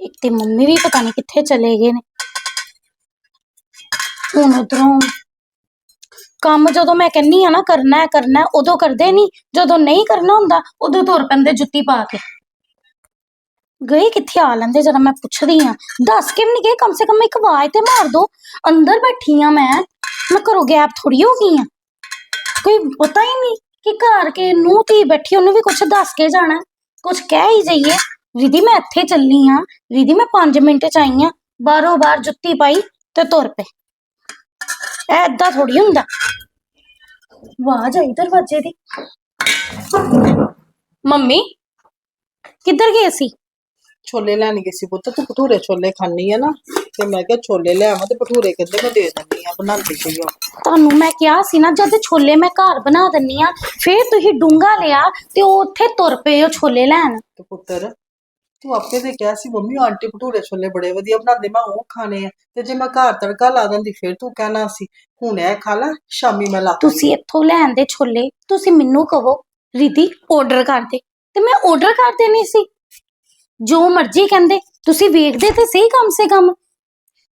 ਇੱਕ ਤੇ ਮੰਮੀ ਵੀ ਪਤਾ ਨਹੀਂ ਕਿੱਥੇ ਚਲੇ ਗਏ ਨੇ। ਹੁਣ ਉਧਰੋਂ ਕੰਮ ਜਦੋਂ ਮੈਂ ਕਹਿੰਨੀ ਆ ਨਾ, ਕਰਨਾ ਹੈ ਕਰਨਾ ਹੈ, ਉਦੋਂ ਕਰਦੇ ਨਹੀਂ ਜਦੋਂ ਨਹੀਂ ਕਰਨਾ ਹੁੰਦਾ, ਉਦੋਂ ਤੁਰ ਪੈਂਦੇ ਜੁੱਤੀ ਪਾ ਕੇ। ਗਏ ਕਿੱਥੇ ਆ ਲੈਂਦੇ ਜਰਾ ਮੈਂ ਪੁੱਛਦੀ ਆ। ਦੱਸ ਕੇ ਵੀ ਨਹੀਂ ਗਏ, ਕਮ ਸੇ ਕਮ ਇੱਕ ਆਵਾਜ਼ ਤੇ ਮਾਰ ਦੋ। ਅੰਦਰ ਬੈਠੀ ਆ ਮੈਂ। ਮੈਂ ਘਰੋਂ ਗੈਪ ਥੋੜੀ ਹੋ ਗਈ ਆ। ਕੋਈ ਪਤਾ ਹੀ ਨਹੀਂ ਕਿ ਘਰ ਕੇ ਨੂੰ ਧੀ ਬੈਠੀ, ਉਹਨੂੰ ਵੀ ਕੁਝ ਦੱਸ ਕੇ ਜਾਣਾ। ਕੁਝ ਕਹਿ ਹੀ ਜਾਈਏ। ਰਿਧੀ ਮੈਂ ਇੱਥੇ ਚੱਲੀ ਆ ਰਿਧੀ ਮੈਂ 5 ਮਿੰਟ ਚ ਆਈ ਆ ਬਾਹਰੋਂ ਬਾਹਰ ਜੁੱਤੀ ਪਾਈ ਤੇ ਤੁਰ ਪਏ ਐਦਾਂ ਥੋੜੀ ਹੁੰਦਾ ਆਵਾਜ਼ ਆਈ ਦਰਵਾਜ਼ੇ ਦੀ ਮੰਮੀ ਕਿੱਧਰ ਗਏ ਸੀ ਛੋਲੇ ਲੈਣ ਗਈ ਸੀ ਪੁੱਤ ਤੂੰ ਭਟੂਰੇ ਛੋਲੇ ਖਾਣੀ ਆ ਨਾ ਤੇ ਮੈਂ ਕਿਹਾ ਛੋਲੇ ਲੈ ਆਵਾਂ ਤੇ ਭਟੂਰੇ ਕਹਿੰਦੇ ਮੈਂ ਦੇ ਦਿੰਦੀ ਆ ਬਣਾਉਂਦੀ ਪਈ ਆ ਤੁਹਾਨੂੰ ਮੈਂ ਕਿਹਾ ਸੀ ਨਾ ਜਦ ਛੋਲੇ ਮੈਂ ਘਰ ਬਣਾ ਦਿੰਨੀ ਆ ਫੇਰ ਤੁਸੀਂ ਡੂੰਗਾ ਲਿਆ ਤੇ ਉਹ ਉੱਥੇ ਤੁਰ ਪਏ ਉਹ ਛੋਲੇ ਲੈਣ ਤੇ ਪੁੱਤਰ ਤੂੰ ਆਪੇ ਤੇ ਕਿਹਾ ਸੀ ਮੰਮੀ ਆਂਟੀ ਭਟੂਰੇ ਛੋਲੇ ਬੜੇ ਵਧੀਆ ਬਣਾਉਂਦੇ ਮੈਂ ਉਹ ਖਾਣੇ ਆ। ਤੇ ਜੇ ਮੈਂ ਘਰ ਤੜਕਾ ਲਾ ਦਿੰਦੀ ਫਿਰ ਤੂੰ ਕਹਿਣਾ ਸੀ ਹੁਣ ਇਹ ਖਾ ਲੈ ਸ਼ਾਮੀ ਮੈਂ ਲਾ ਦਾਂਗੀ। ਤੁਸੀਂ ਇੱਥੋਂ ਲੈਣ ਦੇ ਛੋਲੇ ਤੁਸੀਂ ਮੈਨੂੰ ਕਹੋ ਰਿਧੀ ਆਰਡਰ ਕਰ ਦੇ। ਤੇ ਮੈਂ ਆਰਡਰ ਕਰ ਦੇਣੀ ਸੀ। ਜੋ ਮਰਜ਼ੀ ਕਹਿੰਦੇ ਤੁਸੀਂ ਵੇਖਦੇ ਤੇ ਸਹੀ ਕਮ ਸੇ ਕਮ।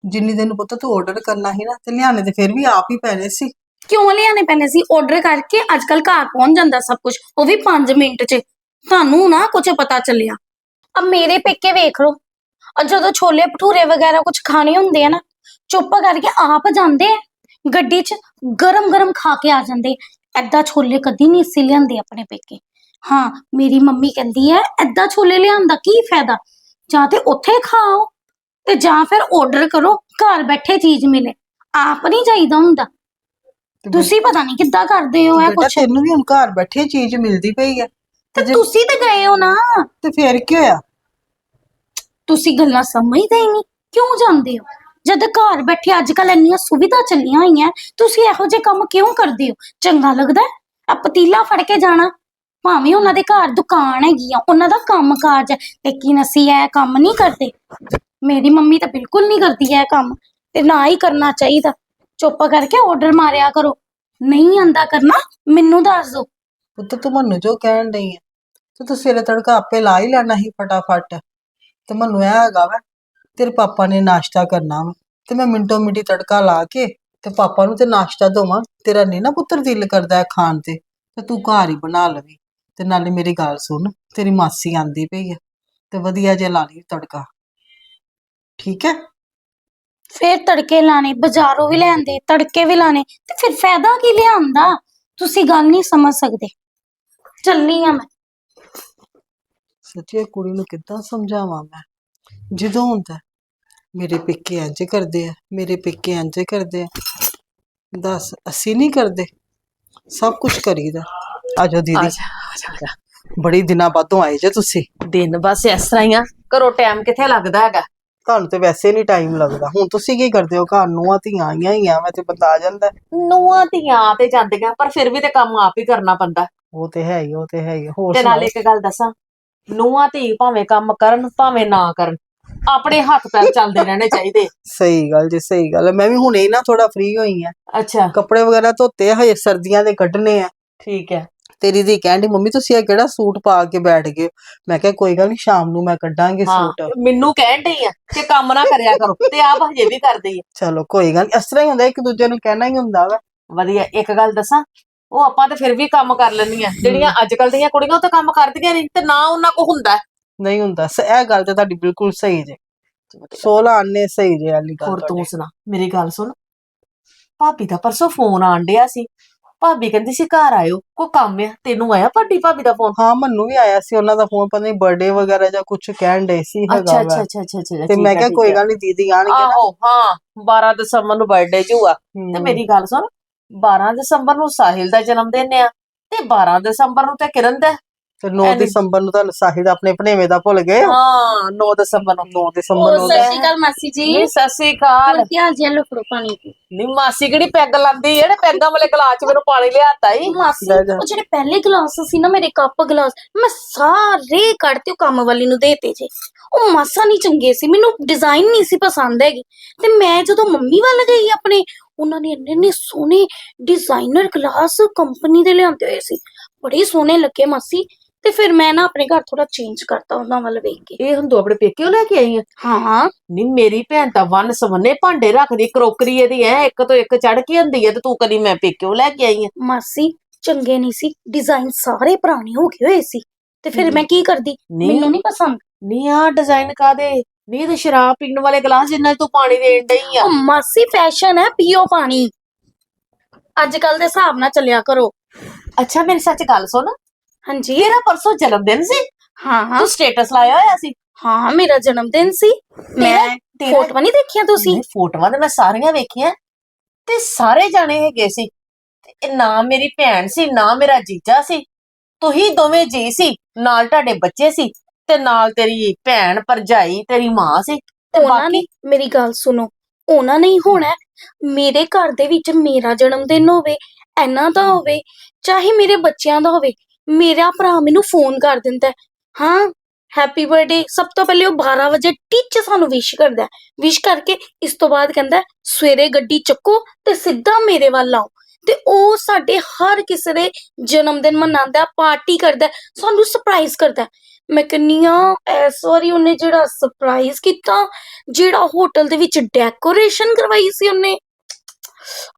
ਜਿੰਨੀ ਦਿਨ ਪੁੱਤ ਤੂੰ ਆਰਡਰ ਕਰਨਾ ਸੀ ਨਾ ਤੇ ਲਿਆਣੇ ਤੇ ਫਿਰ ਵੀ ਆਪ ਹੀ ਪੈਣੇ ਸੀ। ਕਿਉਂ ਲਿਆਣੇ ਪੈਣੇ ਸੀ? ਆਰਡਰ ਕਰਕੇ ਅੱਜ ਕੱਲ ਘਰ ਪਹੁੰਚ ਜਾਂਦਾ ਸਭ ਕੁਝ ਉਹ ਵੀ 5 ਮਿੰਟ 'ਚ। ਤੁਹਾਨੂੰ ਨਾ ਕੁਝ ਪਤਾ ਚੱਲਿਆ। ਅਬ ਮੇਰੇ ਪੇਕੇ ਵੇਖ ਲਓ। ਅਹ ਜਦੋਂ ਛੋਲੇ ਭਟੂਰੇ ਵਗੈਰਾ ਕੁਝ ਖਾਣੇ ਹੁੰਦੇ ਆ ਨਾ ਚੁੱਪ ਕਰਕੇ ਆਪ ਜਾਂਦੇ ਆ ਗੱਡੀ 'ਚ ਗਰਮ ਗਰਮ ਖਾ ਕੇ ਆ ਜਾਂਦੇ ਐਦਾਂ ਛੋਲੇ ਕਦੀ ਨਹੀਂ ਸੀ ਲਿਆਂਦੇ ਆਪਣੇ ਪੇਕੇ। ਹਾਂ ਮੇਰੀ ਮੰਮੀ ਕਹਿੰਦੀ ਹੈ ਐਦਾਂ ਛੋਲੇ ਲਿਆਉਣ ਦਾ ਕੀ ਫਾਇਦਾ? ਜਾਂ ਤੇ ਉੱਥੇ ਖਾਓ ਤੇ ਜਾਂ ਫਿਰ ਆਰਡਰ ਕਰੋ ਘਰ ਬੈਠੇ ਚੀਜ਼ ਮਿਲੇ। ਆਪ ਨਹੀਂ ਚਾਹੀਦਾ ਹੁੰਦਾ। ਤੇ ਤੁਸੀਂ ਪਤਾ ਨਹੀਂ ਕਿੱਦਾਂ ਕਰਦੇ ਹੋ ਇਹ ਬੇਟਾ ਕੁਛ। ਤੈਨੂੰ ਵੀ ਹੁਣ ਘਰ ਬੈਠੇ ਚੀਜ਼ ਮਿਲਦੀ ਪਈ ਆ। ਤੇ ਜੇ- ਤੁਸੀਂ ਤੇ ਗਏ ਹੋ ਨਾ। ਤੇ ਫਿਰ ਕੀ ਹੋਇਆ? ਤੁਸੀਂ ਗੱਲਾਂ ਸਮਝਦੇ ਹੀ ਨਹੀਂ ਕਿਉਂ ਜਾਂਦੇ ਹੋ? ਜਦ ਘਰ ਬੈਠੇ ਅੱਜ ਕੱਲ ਇੰਨੀਆਂ ਸੁਵਿਧਾ ਚੱਲੀਆਂ ਹੋਈਆਂ ਤੁਸੀਂ ਇਹੋ ਜਿਹੇ ਕੰਮ ਕਿਉਂ ਕਰਦੇ ਹੋ? ਚੰਗਾ ਲੱਗਦਾ ਹੈ? ਆ ਪਤੀਲਾ ਫੜ ਕੇ ਜਾਣਾ। ਭਾਵੇਂ ਉਹਨਾਂ ਦੇ ਘਰ ਦੁਕਾਨ ਹੈਗੀ ਆ ਉਹਨਾਂ ਦਾ ਕੰਮ ਕਾਜ ਹੈ ਲੇਕਿਨ ਅਸੀਂ ਇਹ ਕੰਮ ਨਹੀਂ ਕਰਦੇ। ਮੇਰੀ ਮੰਮੀ ਤਾਂ ਬਿਲਕੁਲ ਨਹੀਂ ਕਰਦੀ ਇਹ ਕੰਮ ਤੇ ਨਾ ਹੀ ਕਰਨਾ ਚਾਹੀਦਾ। ਚੁੱਪ ਕਰਕੇ ਆਰਡਰ ਮਾਰਿਆ ਕਰੋ। ਨਹੀਂ ਆਂਦਾ ਕਰਨਾ ਮੈਨੂੰ ਦੱਸ ਦਿਓ। ਪੁੱਤ ਤੂੰ ਮੈਨੂੰ ਜੋ ਕਹਿਣ ਡਈ ਆ। ਤੇ ਤੂੰ ਸਵੇਰੇ ਤੜਕਾ ਆਪੇ ਲਾ ਹੀ ਲੈਣਾ ਸੀ ਫਟਾਫਟ। ਤੇ ਮੈਨੂੰ ਇਹ ਹੈਗਾ ਵਾ, ਤੇਰੇ ਪਾਪਾ ਨੇ ਨਾਸ਼ਤਾ ਕਰਨਾ ਵਾ, ਤੇ ਮੈਂ ਮਿੰਟੋ ਮਿੰਟੀ ਤੜਕਾ ਲਾ ਕੇ ਤੇ ਪਾਪਾ ਨੂੰ ਤੇ ਨਾਸ਼ਤਾ ਦਵਾਂ, ਤੇਰਾ ਨਹੀਂ ਨਾ ਪੁੱਤਰ ਦਿਲ ਕਰਦਾ ਹੈ ਖਾਣ ਤੇ ਤੇ ਤੂੰ ਘਰ ਹੀ ਬਣਾ ਲਵੀ। ਤੇ ਨਾਲੇ ਮੇਰੀ ਗੱਲ ਸੁਣ, ਤੇਰੀ ਮਾਸੀ ਆਂਦੀ ਪਈ ਆ, ਤੇ ਵਧੀਆ ਜੇ ਲਾ ਲਈ ਤੜਕਾ। ਠੀਕ ਹੈ? ਫਿਰ ਤੜਕੇ ਲਾਣੇ, ਬਾਜ਼ਾਰੋਂ ਵੀ ਲੈਂਦੇ ਤੜਕੇ ਵੀ ਲਾਣੇ, ਤੇ ਫਿਰ ਫਾਇਦਾ ਕੀ ਲਿਆਂਦਾ? ਤੁਸੀਂ ਗੱਲ ਨਹੀਂ ਸਮਝ ਸਕਦੇ। ਚੱਲੀ ਆ ਮੈਂ। ਸੱਚੀ ਕੁੜੀ ਨੂੰ ਕਿੱਦਾਂ ਸਮਝਾਵਾਂ ਮੈਂ? ਜਦੋਂ ਹੁੰਦਾ ਮੇਰੇ ਪੇਕੇ ਇੰਜ ਕਰਦੇ ਆ ਮੇਰੇ ਪੇਕੇ ਇੰਜ ਕਰਦੇ ਆ। ਦੱਸ ਅਸੀਂ ਨਹੀਂ ਕਰਦੇ? ਸਭ ਕੁਝ ਕਰੀਦਾ। ਆਜੋ ਦੀਦੀ। ਆਜਾ ਆਜਾ ਬੜੀ ਦਿਨਾਂ ਬਾਅਦੋਂ ਆਏ ਜੇ ਤੁਸੀਂ। ਦਿਨ ਬਸ ਇਸ ਤਰ੍ਹਾਂ ਹੀ ਆ। ਘਰੋਂ ਟਾਈਮ ਕਿੱਥੇ ਲੱਗਦਾ ਹੈਗਾ? ਤੁਹਾਨੂੰ ਤੇ ਵੈਸੇ ਨਹੀਂ ਟਾਈਮ ਲੱਗਦਾ। ਹੁਣ ਤੁਸੀਂ ਕੀ ਕਰਦੇ ਹੋ? ਘਰ ਨੂੰ ਧੀਆਂ ਆਈਆਂ ਹੀ ਆ ਮੈਂ ਤੇ ਬੰਦਾ ਆ ਜਾਂਦਾ। ਨੂੰਹਾਂ ਧੀਆਂ ਤੇ ਜਾਂਦੀਆਂ ਪਰ ਫਿਰ ਵੀ ਤੇ ਕੰਮ ਆਪ ਹੀ ਕਰਨਾ ਪੈਂਦਾ। ਉਹ ਤੇ ਹੈ ਹੀ ਉਹ ਤੇ ਹੈ ਹੀ। ਹੋਰ ਤੇ ਨਾਲੇ ਸੁਣਾਓ? ਇੱਕ ਗੱਲ ਦੱਸਾਂ ਨੂੰਹਾਂ ਧੀ ਭਾਵੇਂ ਕੰਮ ਕਰਨ ਭਾਵੇਂ ਨਾ ਕਰਨ ਆਪਣੇ ਹੱਥ ਪੈਰ ਚੱਲਦੇ ਰਹਿਣੇ ਚਾਹੀਦੇ। ਸਹੀ ਗੱਲ ਜੀ ਸਹੀ ਗੱਲ। ਹੈ। ਮੈਂ ਵੀ ਹੁਣੇ ਹੀ ਨਾ ਥੋੜਾ ਫ੍ਰੀ ਹੋਈ ਆ। ਅੱਛਾ। ਕੱਪੜੇ ਵਗੈਰਾ ਧੋਤੇ ਆ, ਹਜੇ ਸਰਦੀਆਂ ਦੇ ਕੱਢਣੇ ਆ। ਠੀਕ ਹੈ। ਤੇਰੀ ਦੀ ਕਹਿੰਦੀ ਮੰਮੀ ਤੁਸੀਂ ਇਹ ਕਿਹੜਾ ਸੂਟ ਪਾ ਕੇ ਬੈਠ ਗਏ ਹੋ?" ਮੈਂ ਕਿਹਾ ਕੋਈ ਗੱਲ ਨਹੀਂ ਸ਼ਾਮ ਨੂੰ ਮੈਂ ਕੱਢਾਂਗੀ ਹਾਂ ਸੂਟ। ਮੈਨੂੰ ਕਹਿਣ ਡਈ ਆ ਕਿ ਕੰਮ ਨਾ ਕਰਿਆ ਕਰੋ ਤੇ ਆਪ ਹਜੇ ਵੀ ਕਰਦੀ ਆ। ਚਲੋ ਕੋਈ ਗੱਲ ਨੀ, ਇਸ ਤਰ੍ਹਾਂ ਹੀ ਹੁੰਦਾ ਇੱਕ ਦੂਜੇ ਨੂੰ ਕਹਿਣਾ ਹੀ ਹੁੰਦਾ ਵਾ। ਵਧੀਆ ਇੱਕ ਗੱਲ ਦੱਸਾਂ? ਉਹ ਆਪਾਂ ਤੇ ਫਿਰ ਵੀ ਕੰਮ ਕਰ ਲੈਂਦੀਆਂ। ਜਿਹੜੀਆਂ ਅੱਜ ਕੱਲ ਦੀਆਂ ਕੁੜੀਆਂ ਉਹ ਤਾਂ ਕੰਮ ਕਰਦੀਆਂ ਨਹੀਂ ਤੇ ਨਾ ਉਹਨਾਂ ਕੋ ਹੁੰਦਾ ਨਹੀਂ ਹੁੰਦਾ ਸ- ਇਹ ਗੱਲ ਤੇ ਤੁਹਾਡੀ ਬਿਲਕੁਲ ਸਹੀ ਜੇ। 16 ਆਨੇ ਸਹੀ ਜੇ ਵਾਲੀ ਗੱਲ ਹੋਰ ਤੂੰ ਤੁਹਾਡੀ। ਸੁਣਾ ਮੇਰੀ ਗੱਲ ਸੁਣ। ਭਾਬੀ ਦਾ ਪਰਸੋਂ ਫੋਨ ਆਣ ਡਿਆ ਸੀ। ਭਾਬੀ ਕਹਿੰਦੀ ਸੀ ਘਰ ਆਇਓ ਕੋ ਕੰਮ ਆ ਤੈਨੂੰ ਆਇਆ ਭਾਡੀ ਭਾਬੀ ਦਾ ਫੋਨ? ਹਾਂ ਮੈਨੂੰ ਵੀ ਆਇਆ ਸੀ ਉਹਨਾਂ ਦਾ ਫੋਨ ਪਤਾ ਨਹੀਂ ਬਰਥਡੇ ਵਗੈਰਾ ਜਾਂ ਕੁਝ ਕਹਿਣ ਡੇ ਸੀ ਅੱਛਾ ਹੈਗਾ ਅੱਛਾ ਵਾ। ਅੱਛਾ ਅੱਛਾ ਅੱਛਾ ਤੇ ਮੈਂ ਕਿਹਾ ਕੋਈ। ਗੱਲ ਨਹੀਂ ਦੀਦੀ ਆਣਗੇ ਨਾ। ਆਹੋ ਹਾਂ 12 ਦਸੰਬਰ ਨੂੰ ਬਰਥਡੇ ਜੂਆ ਹਮ, ਤੇ ਮੇਰੀ ਗੱਲ ਸੁਣ 12 ਦਸੰਬਰ ਨੂੰ ਸਾਹਿਲ ਦਾ ਜਨਮ ਦਿਨ ਆ ਤੇ 12 ਦਸੰਬਰ ਨੂੰ ਤੇ ਕਿਰਨ ਦਾ। ਤੇ 9 ਐਨੀ- ਦਸੰਬਰ ਨੂੰ ਤਾਂ ਸਾਹਿਦ ਆਪਣੇ ਭਣੇਵੇਂ ਦਾ ਭੁੱਲ ਗਏ ਹਾਂ 9 ਦਸੰਬਰ ਨੂੰ। 9 ਦਸੰਬਰ ਨੂੰ ਸਤਿ ਸ਼੍ਰੀ ਅਕਾਲ ਮਾਸੀ ਜੀ। ਸਤਿ ਸ੍ਰੀ ਅਕਾਲ। ਹੋਰ ਕੀ ਹਾਲ ਜੀ? ਲੋ ਫੜੋ ਪਾਣੀ। ਪੀ ਨੀ ਮਾਸੀ ਕਿਹੜੀ ਪੈਗ ਲਾਂਦੀ ਜਿਹੜੇ ਪੈਗਾਂ ਵਾਲੇ ਗਲਾਸ ਚ ਮੈਨੂੰ ਪਾਣੀ ਲਿਆਤਾ ਈ। ਮਾਸੀ ਲੈ ਜਾ। ਉਹ ਜਿਹੜੇ ਪਹਿਲੇ ਗਲਾਸ ਸੀ ਨਾ ਮੇਰੇ ਕੱਪ ਗਲਾਸ ਮੈਂ ਸਾਰੇ ਕੱਢਤੇ ਉਹ ਕੰਮ ਵਾਲੀ ਨੂੰ ਦੇਤੇ ਜੇ। ਉਹ ਮਾਸਾ ਨਹੀਂ ਚੰਗੇ ਸੀ ਮੈਨੂੰ ਡਿਜ਼ਾਈਨ ਨਹੀਂ ਸੀ ਪਸੰਦ ਹੈਗੀ। ਤੇ ਮੈਂ ਜਦੋਂ ਮੰਮੀ ਵੱਲ ਗਈ ਆਪਣੇ ਉਹਨਾਂ ਨੇ ਇੰਨੇ ਇੰਨੇ ਸੋਹਣੇ ਡਿਜ਼ਾਈਨਰ ਗਲਾਸ ਕੰਪਨੀ ਦੇ ਲਿਆਂਦੇ ਹੋਏ ਸੀ। ਬੜੇ ਸੋਹਣੇ ਲੱਗੇ ਮਾਸੀ। ਤੇ ਫਿਰ ਮੈਂ ਨਾ ਆਪਣੇ ਘਰ ਥੋੜਾ ਚੇਂਜ ਕਰਤਾ ਉਹਨਾਂ ਵੱਲ ਵੇਖ ਕੇ। ਇਹ ਤੂੰ ਆਪਣੇ ਪੇਕਿਓ ਲੈ ਕੇ ਆਈ ਆ? ਹਾਂ। ਨਹੀਂ ਮੇਰੀ ਭੈਣ ਤਾਂ ਵਨ ਸਵੰਨੇ ਭਾਂਡੇ ਰੱਖਦੀ ਕਰੋਕਰੀ ਇਹਦੀ ਐ ਇੱਕ ਤੋਂ ਇੱਕ ਚੜ ਕੇ ਹੁੰਦੀ ਐ ਤੇ ਤੂੰ ਕਦੀ ਮੈਂ ਪੇਕਿਓ ਲੈ ਕੇ ਆਈ ਆ? ਮਾਸੀ ਚੰਗੇ ਨਹੀਂ ਸੀ। ਡਿਜ਼ਾਈਨ ਸਾਰੇ ਪੁਰਾਣੇ ਹੋ ਗਏ ਹੋਏ ਸੀ। ਤੇ ਫਿਰ ਮੈਂ ਕੀ ਕਰਦੀ? ਨਹੀਂ ਮੈਨੂੰ ਨਹੀਂ ਪਸੰਦ। ਨਹੀਂ ਆ ਡਿਜ਼ਾਈਨ ਕਾਦੇ ਨਹੀਂ ਤੇ ਸ਼ਰਾਬ ਪੀਣ ਵਾਲੇ ਗਲਾਸ ਜਿੰਨਾ 'ਚ ਤੂੰ ਪਾਣੀ ਦੇਣ ਡਈ ਆ। ਉਹ ਮਾਸੀ ਫੈਸ਼ਨ ਹੈ ਪੀਓ ਪਾਣੀ। ਅੱਜ ਕੱਲ ਦੇ ਹਿਸਾਬ ਨਾਲ ਚੱਲਿਆ ਕਰੋ। ਅੱਛਾ ਮੇਰੀ ਸੱਚ ਗੱਲ ਸੁਣ। ਹਾਂਜੀ। ਤੇਰਾ ਪਰਸੋਂ ਜਨਮ ਦਿਨ ਸੀ। ਹਾਂ ਹਾਂ। ਤੂੰ ਸਟੇਟਸ ਲਾਇਆ ਹੋਇਆ ਸੀ। ਹਾਂ ਮੇਰਾ ਜਨਮ ਦਿਨ ਸੀ। ਮੈਂ ਤੇਰਾ ਫੋਟੋਆਂ ਨਹੀਂ ਦੇਖੀਆਂ ਤੁਸੀਂ? ਨਹੀਂ, ਫੋਟੋਆਂ ਤੇ ਮੈਂ ਸਾਰੀਆਂ ਵੇਖੀਆਂ। ਤੇ ਸਾਰੇ ਜਾਣੇ ਹੈਗੇ ਸੀ। ਤੇ ਇਹ ਨਾ ਮੇਰੀ ਭੈਣ ਸੀ ਨਾ ਮੇਰਾ ਜੀਜਾ ਸੀ। ਤੁਸੀਂ ਦੋਵੇਂ ਜੀ ਸੀ ਨਾਲ ਤੁਹਾਡੇ ਬੱਚੇ ਸੀ। ਤੇ ਨਾਲ ਤੇਰੀ ਭੈਣ ਭਰਜਾਈ ਤੇਰੀ ਮਾਂ ਸੀ ਤੇ ਉਹਨਾਂ ਬਾਕੀ ਮੇਰੀ ਗੱਲ ਸੁਣੋ ਉਹਨਾਂ ਨੇ ਹੀ ਹੋਣਾ ਹੈ। ਮੇਰੇ ਘਰ ਦੇ ਵਿੱਚ ਮੇਰਾ ਜਨਮ ਦਿਨ ਹੋਵੇ ਇਹਨਾਂ ਦਾ ਹੋਵੇ ਚਾਹੇ ਮੇਰੇ ਬੱਚਿਆਂ ਦਾ ਹੋਵੇ ਮੇਰਾ ਭਰਾ ਮੈਨੂੰ ਫੋਨ ਕਰ ਦਿੰਦਾ ਹੈ, ਹਾਂ ਹੈਪੀ ਬਰਥਡੇ ਸਭ ਤੋਂ ਪਹਿਲੇ ਉਹ 12 ਵਜੇ ਟਿੱਚ ਸਾਨੂੰ ਵਿਸ਼ ਕਰਦਾ ਵਿਸ਼ ਕਰਕੇ ਇਸ ਤੋਂ ਬਾਅਦ ਕਹਿੰਦਾ ਹੈ, ਸਵੇਰੇ ਗੱਡੀ ਚੱਕੋ ਤੇ ਸਿੱਧਾ ਮੇਰੇ ਵੱਲ ਆਓ ਤੇ ਉਹ ਸਾਡੇ ਹਰ ਕਿਸੇ ਦੇ ਜਨਮ ਦਿਨ ਮਨਾਉਂਦਾ ਪਾਰਟੀ ਕਰਦਾ ਹੈ, ਸਾਨੂੰ ਸਰਪ੍ਰਾਈਜ਼ ਕਰਦਾ ਹੈ। ਮੈਂ ਕਹਿੰਨੀ ਆ ਇਸ ਵਾਰੀ ਉਹਨੇ ਜਿਹੜਾ ਸਰਪ੍ਰਾਈਜ਼ ਕੀਤਾ ਜਿਹੜਾ ਹੋਟਲ ਦੇ ਵਿੱਚ ਡੈਕੋਰੇਸ਼ਨ ਕਰਵਾਈ ਸੀ ਉਹਨੇ।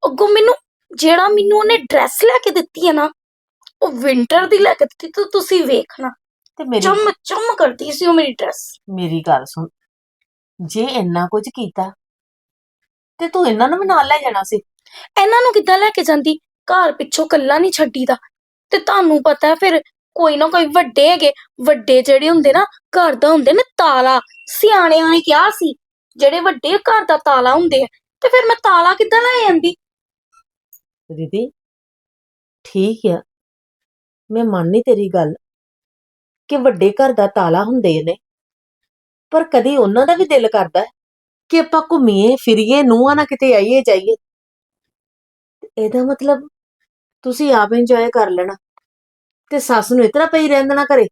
ਅੱਗੋਂ ਮੈਨੂੰ ਜਿਹੜਾ ਮੈਨੂੰ ਉਹਨੇ ਡਰੈਸ ਲੈ ਕੇ ਦਿੱਤੀ ਹੈ ਨਾ ਉਹ ਵਿੰਟਰ ਦੀ ਲੈ ਕੇ ਦਿੱਤੀ ਤੇ ਤੁਸੀਂ ਵੇਖਣਾ। ਤੇ ਮੇਰੀ ਚਮ ਚਮ ਕਰਦੀ ਸੀ ਉਹ ਮੇਰੀ ਡਰੈਸ ਮੇਰੀ ਗੱਲ ਸੁਣ। ਜੇ ਇੰਨਾ ਕੁਝ ਕੀਤਾ ਤੇ ਤੂੰ ਇਹਨਾਂ ਨੂੰ ਵੀ ਨਾਲ ਲੈ ਜਾਣਾ ਸੀ। ਇਹਨਾਂ ਨੂੰ ਕਿੱਦਾਂ ਲੈ ਕੇ ਜਾਂਦੀ? ਘਰ ਪਿੱਛੋਂ ਕੱਲਾ ਨਹੀਂ ਛੱਡੀਦਾ। ਤੇ ਤੁਹਾਨੂੰ ਪਤਾ ਹੈ ਫਿਰ ਕੋਈ ਨਾ ਕੋਈ ਵੱਡੇ ਹੈਗੇ, ਵੱਡੇ ਜਿਹੜੇ ਹੁੰਦੇ ਨਾ ਘਰ ਦਾ ਹੁੰਦੇ ਨੇ ਤਾਲਾ, ਸਿਆਣਿਆਂ ਨੇ ਕਿਹਾ ਸੀ, ਜਿਹੜੇ ਵੱਡੇ ਘਰ ਦਾ ਤਾਲਾ ਹੁੰਦੇ ਆ, ਤੇ ਫਿਰ ਮੈਂ ਤਾਲਾ ਕਿੱਦਾਂ ਲੈ ਜਾਂਦੀ ਰਿਧੀ ਠੀਕ ਆ, ਮੈਂ ਮੰਨਨੀ ਤੇਰੀ ਗੱਲ ਕਿ ਵੱਡੇ ਘਰ ਦਾ ਤਾਲਾ ਹੁੰਦੇ ਨੇ, ਪਰ ਕਦੀ ਉਹਨਾਂ ਦਾ ਵੀ ਦਿਲ ਕਰਦਾ ਹੈ ਕਿ ਆਪਾਂ ਘੁੰਮੀਏ, ਫਿਰੀਏ, ਨੂੰਹਾਂ ਨਾ ਕਿਤੇ ਆਈਏ, ਜਾਈਏ। ਇਹਦਾ ਮਤਲਬ ਤੁਸੀਂ ਆਪ ਇੰਜੋਏ ਕਰ ਲੈਣਾ। ਤੇ ਸੱਸ ਨੂੰ ਇਤਨਾ ਪਈ ਰਹਿਣ ਦੇਣਾ ਘਰੇ?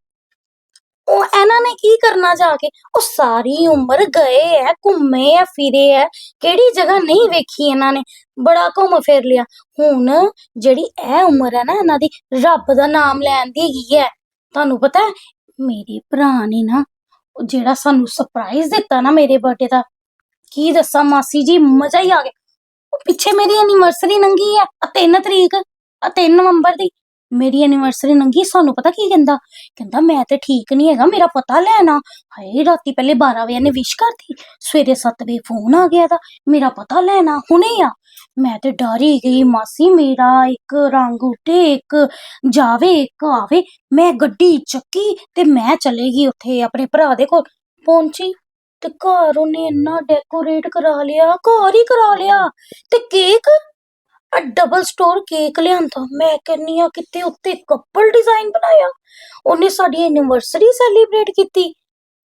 ਉਹ ਇਹਨਾਂ ਨੇ ਕੀ ਕਰਨਾ ਜਾ ਕੇ? ਉਹ ਸਾਰੀ ਉਮਰ ਗਏ ਐ, ਘੁੰਮੇ ਐ, ਫਿਰੇ ਐ, ਕਿਹੜੀ ਜਗ੍ਹਾ ਨਹੀਂ ਵੇਖੀ ਇਹਨਾਂ ਨੇ? ਬੜਾ ਘੁੰਮ ਫਿਰ ਲਿਆ। ਹੁਣ ਜਿਹੜੀ ਇਹ ਉਮਰ ਹੈ ਨਾ ਇਹਨਾਂ ਦੀ, ਰੱਬ ਦਾ ਨਾਮ ਲੈਣ ਦੀ ਹੈਗੀ ਹੈ ਤੁਹਾਨੂੰ ਪਤਾ ਹੈ ਮੇਰੇ ਭਰਾ ਨੇ ਨਾ, ਉਹ ਜਿਹੜਾ ਸਾਨੂੰ ਸਰਪ੍ਰਾਈਜ਼ ਦਿੱਤਾ ਨਾ ਮੇਰੇ ਬਰਥਡੇ ਦਾ, ਕੀ ਦੱਸਾਂ ਮਾਸੀ ਜੀ, ਮਜ਼ਾ ਹੀ ਆ ਗਿਆ। ਉਹ ਪਿੱਛੇ ਮੇਰੀ ਐਨੀਵਰਸਰੀ ਲੰਘੀ ਹੈ ਆ 3 ਤਰੀਕ ਆ 3 ਨਵੰਬਰ ਦੀ ਮੇਰੀ ਐਨੀਵਰਸਰੀ ਲੰਘੀ ਸਾਨੂੰ ਪਤਾ ਕੀ ਕਹਿੰਦਾ? ਕਹਿੰਦਾ, ਮੈਂ ਤੇ ਠੀਕ ਨਹੀਂ ਹੈਗਾ, ਮੇਰਾ ਪਤਾ ਲੈਣਾ ਹਾਏ, ਰਾਤੀ ਪਹਿਲੇ 12 ਵਜੇ ਨੇ ਵਿਸ਼ ਕਰਤੀ। ਸਵੇਰੇ 7 ਵਜੇ ਫੋਨ ਆ ਗਿਆ ਦਾ ਮੇਰਾ ਪਤਾ ਲੈਣਾ ਹੁਣੇ ਆ। ਮੈਂ ਤੇ ਡਰ ਹੀ ਗਈ, ਮਾਸੀ, ਮੇਰਾ ਇੱਕ ਰੰਗ ਉੱਠੇ ਇੱਕ ਜਾਵੇ, ਇੱਕ ਆਵੇ। ਮੈਂ ਗੱਡੀ ਚੱਕੀ ਤੇ ਮੈਂ ਚਲੇ ਗਈ ਉੱਥੇ ਆਪਣੇ ਭਰਾ ਦੇ ਕੋਲ। ਪਹੁੰਚੀ ਤੇ ਘਰ ਉਹਨੇ ਇੰਨਾ ਡੈਕੋਰੇਟ ਕਰਾ ਲਿਆ, ਘਰ ਹੀ ਕਰਾ ਲਿਆ। ਤੇ ਕੇਕ ਆ ਡਬਲ ਸਟੋਰ ਕੇਕ ਲਿਆਂਦਾ। ਮੈਂ ਕਹਿੰਨੀ ਆ ਕਿਤੇ ਉੱਤੇ ਕਪਲ ਡਿਜ਼ਾਈਨ ਬਣਾਇਆ। ਉਹਨੇ ਸਾਡੀ ਐਨੀਵਰਸਰੀ ਸੈਲੀਬ੍ਰੇਟ ਕੀਤੀ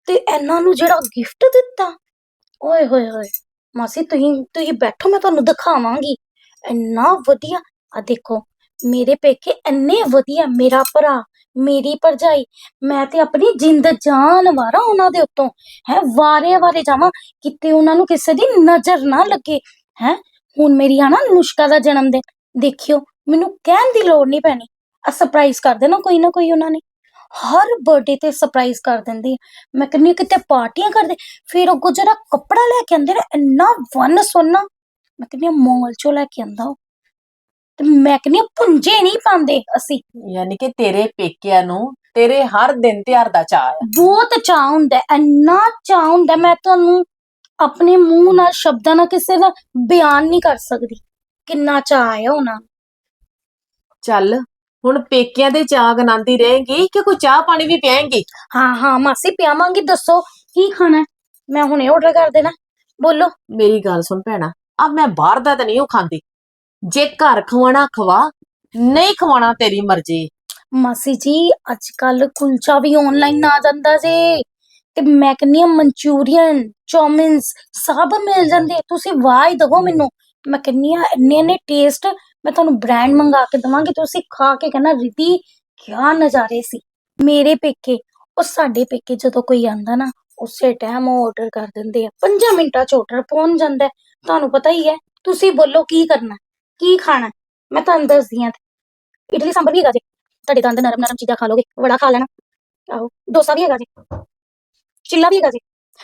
ਤੇ ਇਹਨਾਂ ਨੂੰ ਜਿਹੜਾ ਗਿਫਟ ਦਿੱਤਾ। ਓਏ ਹੋਏ ਹੋਏ, ਮਾਸੀ ਤੁਸੀਂ ਤੁਸੀਂ ਬੈਠੋ, ਮੈਂ ਤੁਹਾਨੂੰ ਦਿਖਾਵਾਂਗੀ। ਇੰਨਾ ਵਧੀਆ। ਆ ਦੇਖੋ, ਮੇਰੇ ਪੇਕੇ ਇੰਨੇ ਵਧੀਆ, ਮੇਰਾ ਭਰਾ, ਮੇਰੀ ਭਰਜਾਈ, ਮੈਂ ਤੇ ਆਪਣੀ ਜਿੰਦ ਜਾਨ ਵਾਰਾ ਉਹਨਾਂ ਦੇ ਉੱਤੋਂ। ਹੈ, ਵਾਰੇ ਵਾਰੇ ਜਾਵਾਂ, ਕਿਤੇ ਉਹਨਾਂ ਨੂੰ ਕਿਸੇ ਦੀ ਨਜ਼ਰ ਨਾ ਲੱਗੇ। ਹੈ ਹੁਣ ਮੇਰੀ ਆ ਨਾ ਨੁਸ਼ਕਾ ਦਾ ਜਨਮ ਦਿਨ। ਦੇਖਿਓ ਮੈਨੂੰ ਕਹਿਣ ਦੀ ਲੋੜ ਨਹੀਂ ਪੈਣੀ। ਆ ਸਰਪ੍ਰਾਈਜ਼ ਕਰ ਦੇਣਾ ਕੋਈ ਨਾ ਕੋਈ ਉਹਨਾਂ ਨੇ। ਹਰ ਬਰਥਡੇ ਤੇ ਸਰਪ੍ਰਾਈਜ਼ ਕਰ ਦਿੰਦੇ ਆ। ਮੈਂ ਕਹਿੰਦੀ ਹਾਂ ਕਿਤੇ ਪਾਰਟੀਆਂ ਕਰਦੇ। ਫਿਰ ਉਹ ਜਿਹੜਾ ਕੱਪੜਾ ਲੈ ਕੇ ਆਉਂਦੇ ਨੇ ਇੰਨਾ ਵਨ ਸੋਨਾ। ਮੈਂ ਕਹਿੰਦੀ ਮੋਲ ਚੋਂ ਲੈ ਕੇ ਆਂਦਾ ਉਹ। ਤੇ ਮੈਂ ਕਹਿੰਦੀ ਹਾਂ ਪੁੰਜੇ ਨਹੀਂ ਪਾਉਂਦੇ ਅਸੀਂ। ਯਾਨੀ ਕਿ ਤੇਰੇ ਪੇਕਿਆਂ ਨੂੰ ਤੇਰੇ ਹਰ ਦਿਨ ਤਿਉਹਾਰ ਦਾ ਚਾਅ ਆ। ਬਹੁਤ ਚਾਅ ਹੁੰਦਾ ਹੈ, ਇੰਨਾ ਚਾਅ ਹੁੰਦਾ। ਹੈ, ਮੈਂ ਤੁਹਾਨੂੰ ਆਪਣੇ ਮੂੰਹ ਨਾਲ ਸ਼ਬਦਾਂ ਨਾਲ ਕਿਸੇ ਦਾ ਬਿਆਨ ਨਹੀਂ ਕਰ ਸਕਦੀ। ਕਿੰਨਾ ਚਾਅ ਹੈ ਉਹਨਾਂ ਨੂੰ। ਚੱਲ ਹੁਣ ਪੇਕਿਆਂ ਦੇ ਚਾਅ ਗਨਾਂਦੀ ਰਹੇਗੀ ਕਿ ਕੋਈ ਚਾਹ ਪਾਣੀ ਵੀ ਪਿਆਏਂਗੀ ਹਾਂ ਹਾਂ ਮਾਸੀ ਪਿਆਵਾਂਗੀ ਦੱਸੋ ਕੀ ਖਾਣਾ ਹੈ? ਮੈਂ ਹੁਣੇ ਆਰਡਰ ਕਰ ਦੇਣਾ। ਬੋਲੋ। ਮੇਰੀ ਗੱਲ ਸੁਣ ਭੈਣਾ ਆ ਮੈਂ ਬਾਹਰ ਦਾ ਤਾਂ ਨਹੀਂ ਉਹ ਖਾਂਦੀ। ਜੇ ਘਰ ਖਵਾਣਾ ਖਵਾ ਨਹੀਂ ਖਵਾਣਾ ਤੇਰੀ ਮਰਜ਼ੀ। ਮਾਸੀ ਜੀ ਅੱਜ ਕੱਲ ਕੁਲਚਾ ਵੀ ਆਨਲਾਈਨ ਆ ਜਾਂਦਾ ਜੇ। ਤੇ ਮੈਂ ਕਹਿੰਦੀ ਹਾਂ ਮਨਚੂਰੀਅਨ, ਚੌਮਿਨਸ, ਸਭ ਮਿਲ ਜਾਂਦੇ ਤੁਸੀਂ ਵਾਹ ਹੀ ਦਵੋ ਮੈਨੂੰ। ਮੈਂ ਕਹਿੰਦੀ ਹਾਂ, ਇੰਨੇ ਇੰਨੇ ਟੇਸਟ ਮੈਂ ਤੁਹਾਨੂੰ ਬ੍ਰਾਂਡ ਮੰਗਾ ਕੇ ਦਵਾਂਗੀ। ਤੁਸੀਂ ਖਾ ਕੇ ਕਹਿਣਾ ਰਿਤੀ ਕਿਆ ਨਜ਼ਾਰੇ ਸੀ? ਮੇਰੇ ਪੇਕੇ, ਉਹ ਸਾਡੇ ਪੇਕੇ ਜਦੋਂ ਕੋਈ ਆਂਦਾ ਨਾ, ਉਸੇ ਟਾਈਮ ਉਹ ਆਰਡਰ ਕਰ ਦਿੰਦੇ ਆ। 5 ਮਿੰਟਾਂ ਚ ਆਰਡਰ ਪਹੁੰਚ ਜਾਂਦਾ। ਤੁਹਾਨੂੰ ਪਤਾ ਹੀ ਹੈ, ਤੁਸੀਂ ਬੋਲੋ ਕੀ ਕਰਨਾ, ਕੀ ਖਾਣਾ? ਮੈਂ ਤੁਹਾਨੂੰ ਦੱਸਦੀ ਹਾਂ। ਇਡਲੀ, ਸਾਂਬਰ ਵੀ ਹੈਗਾ ਜੇ। ਤੁਹਾਡੇ ਦੰਦ ਨਰਮ ਨਰਮ ਚੀਜ਼ਾਂ ਖਾ ਲੋਗੇ, ਵੜਾ ਖਾ ਲੈਣਾ। ਆਹੋ, ਡੋਸਾ ਵੀ ਹੈਗਾ ਜੀ। ਚਿੱਲਾ ਵੀ ਹੈਗਾ ਜੀ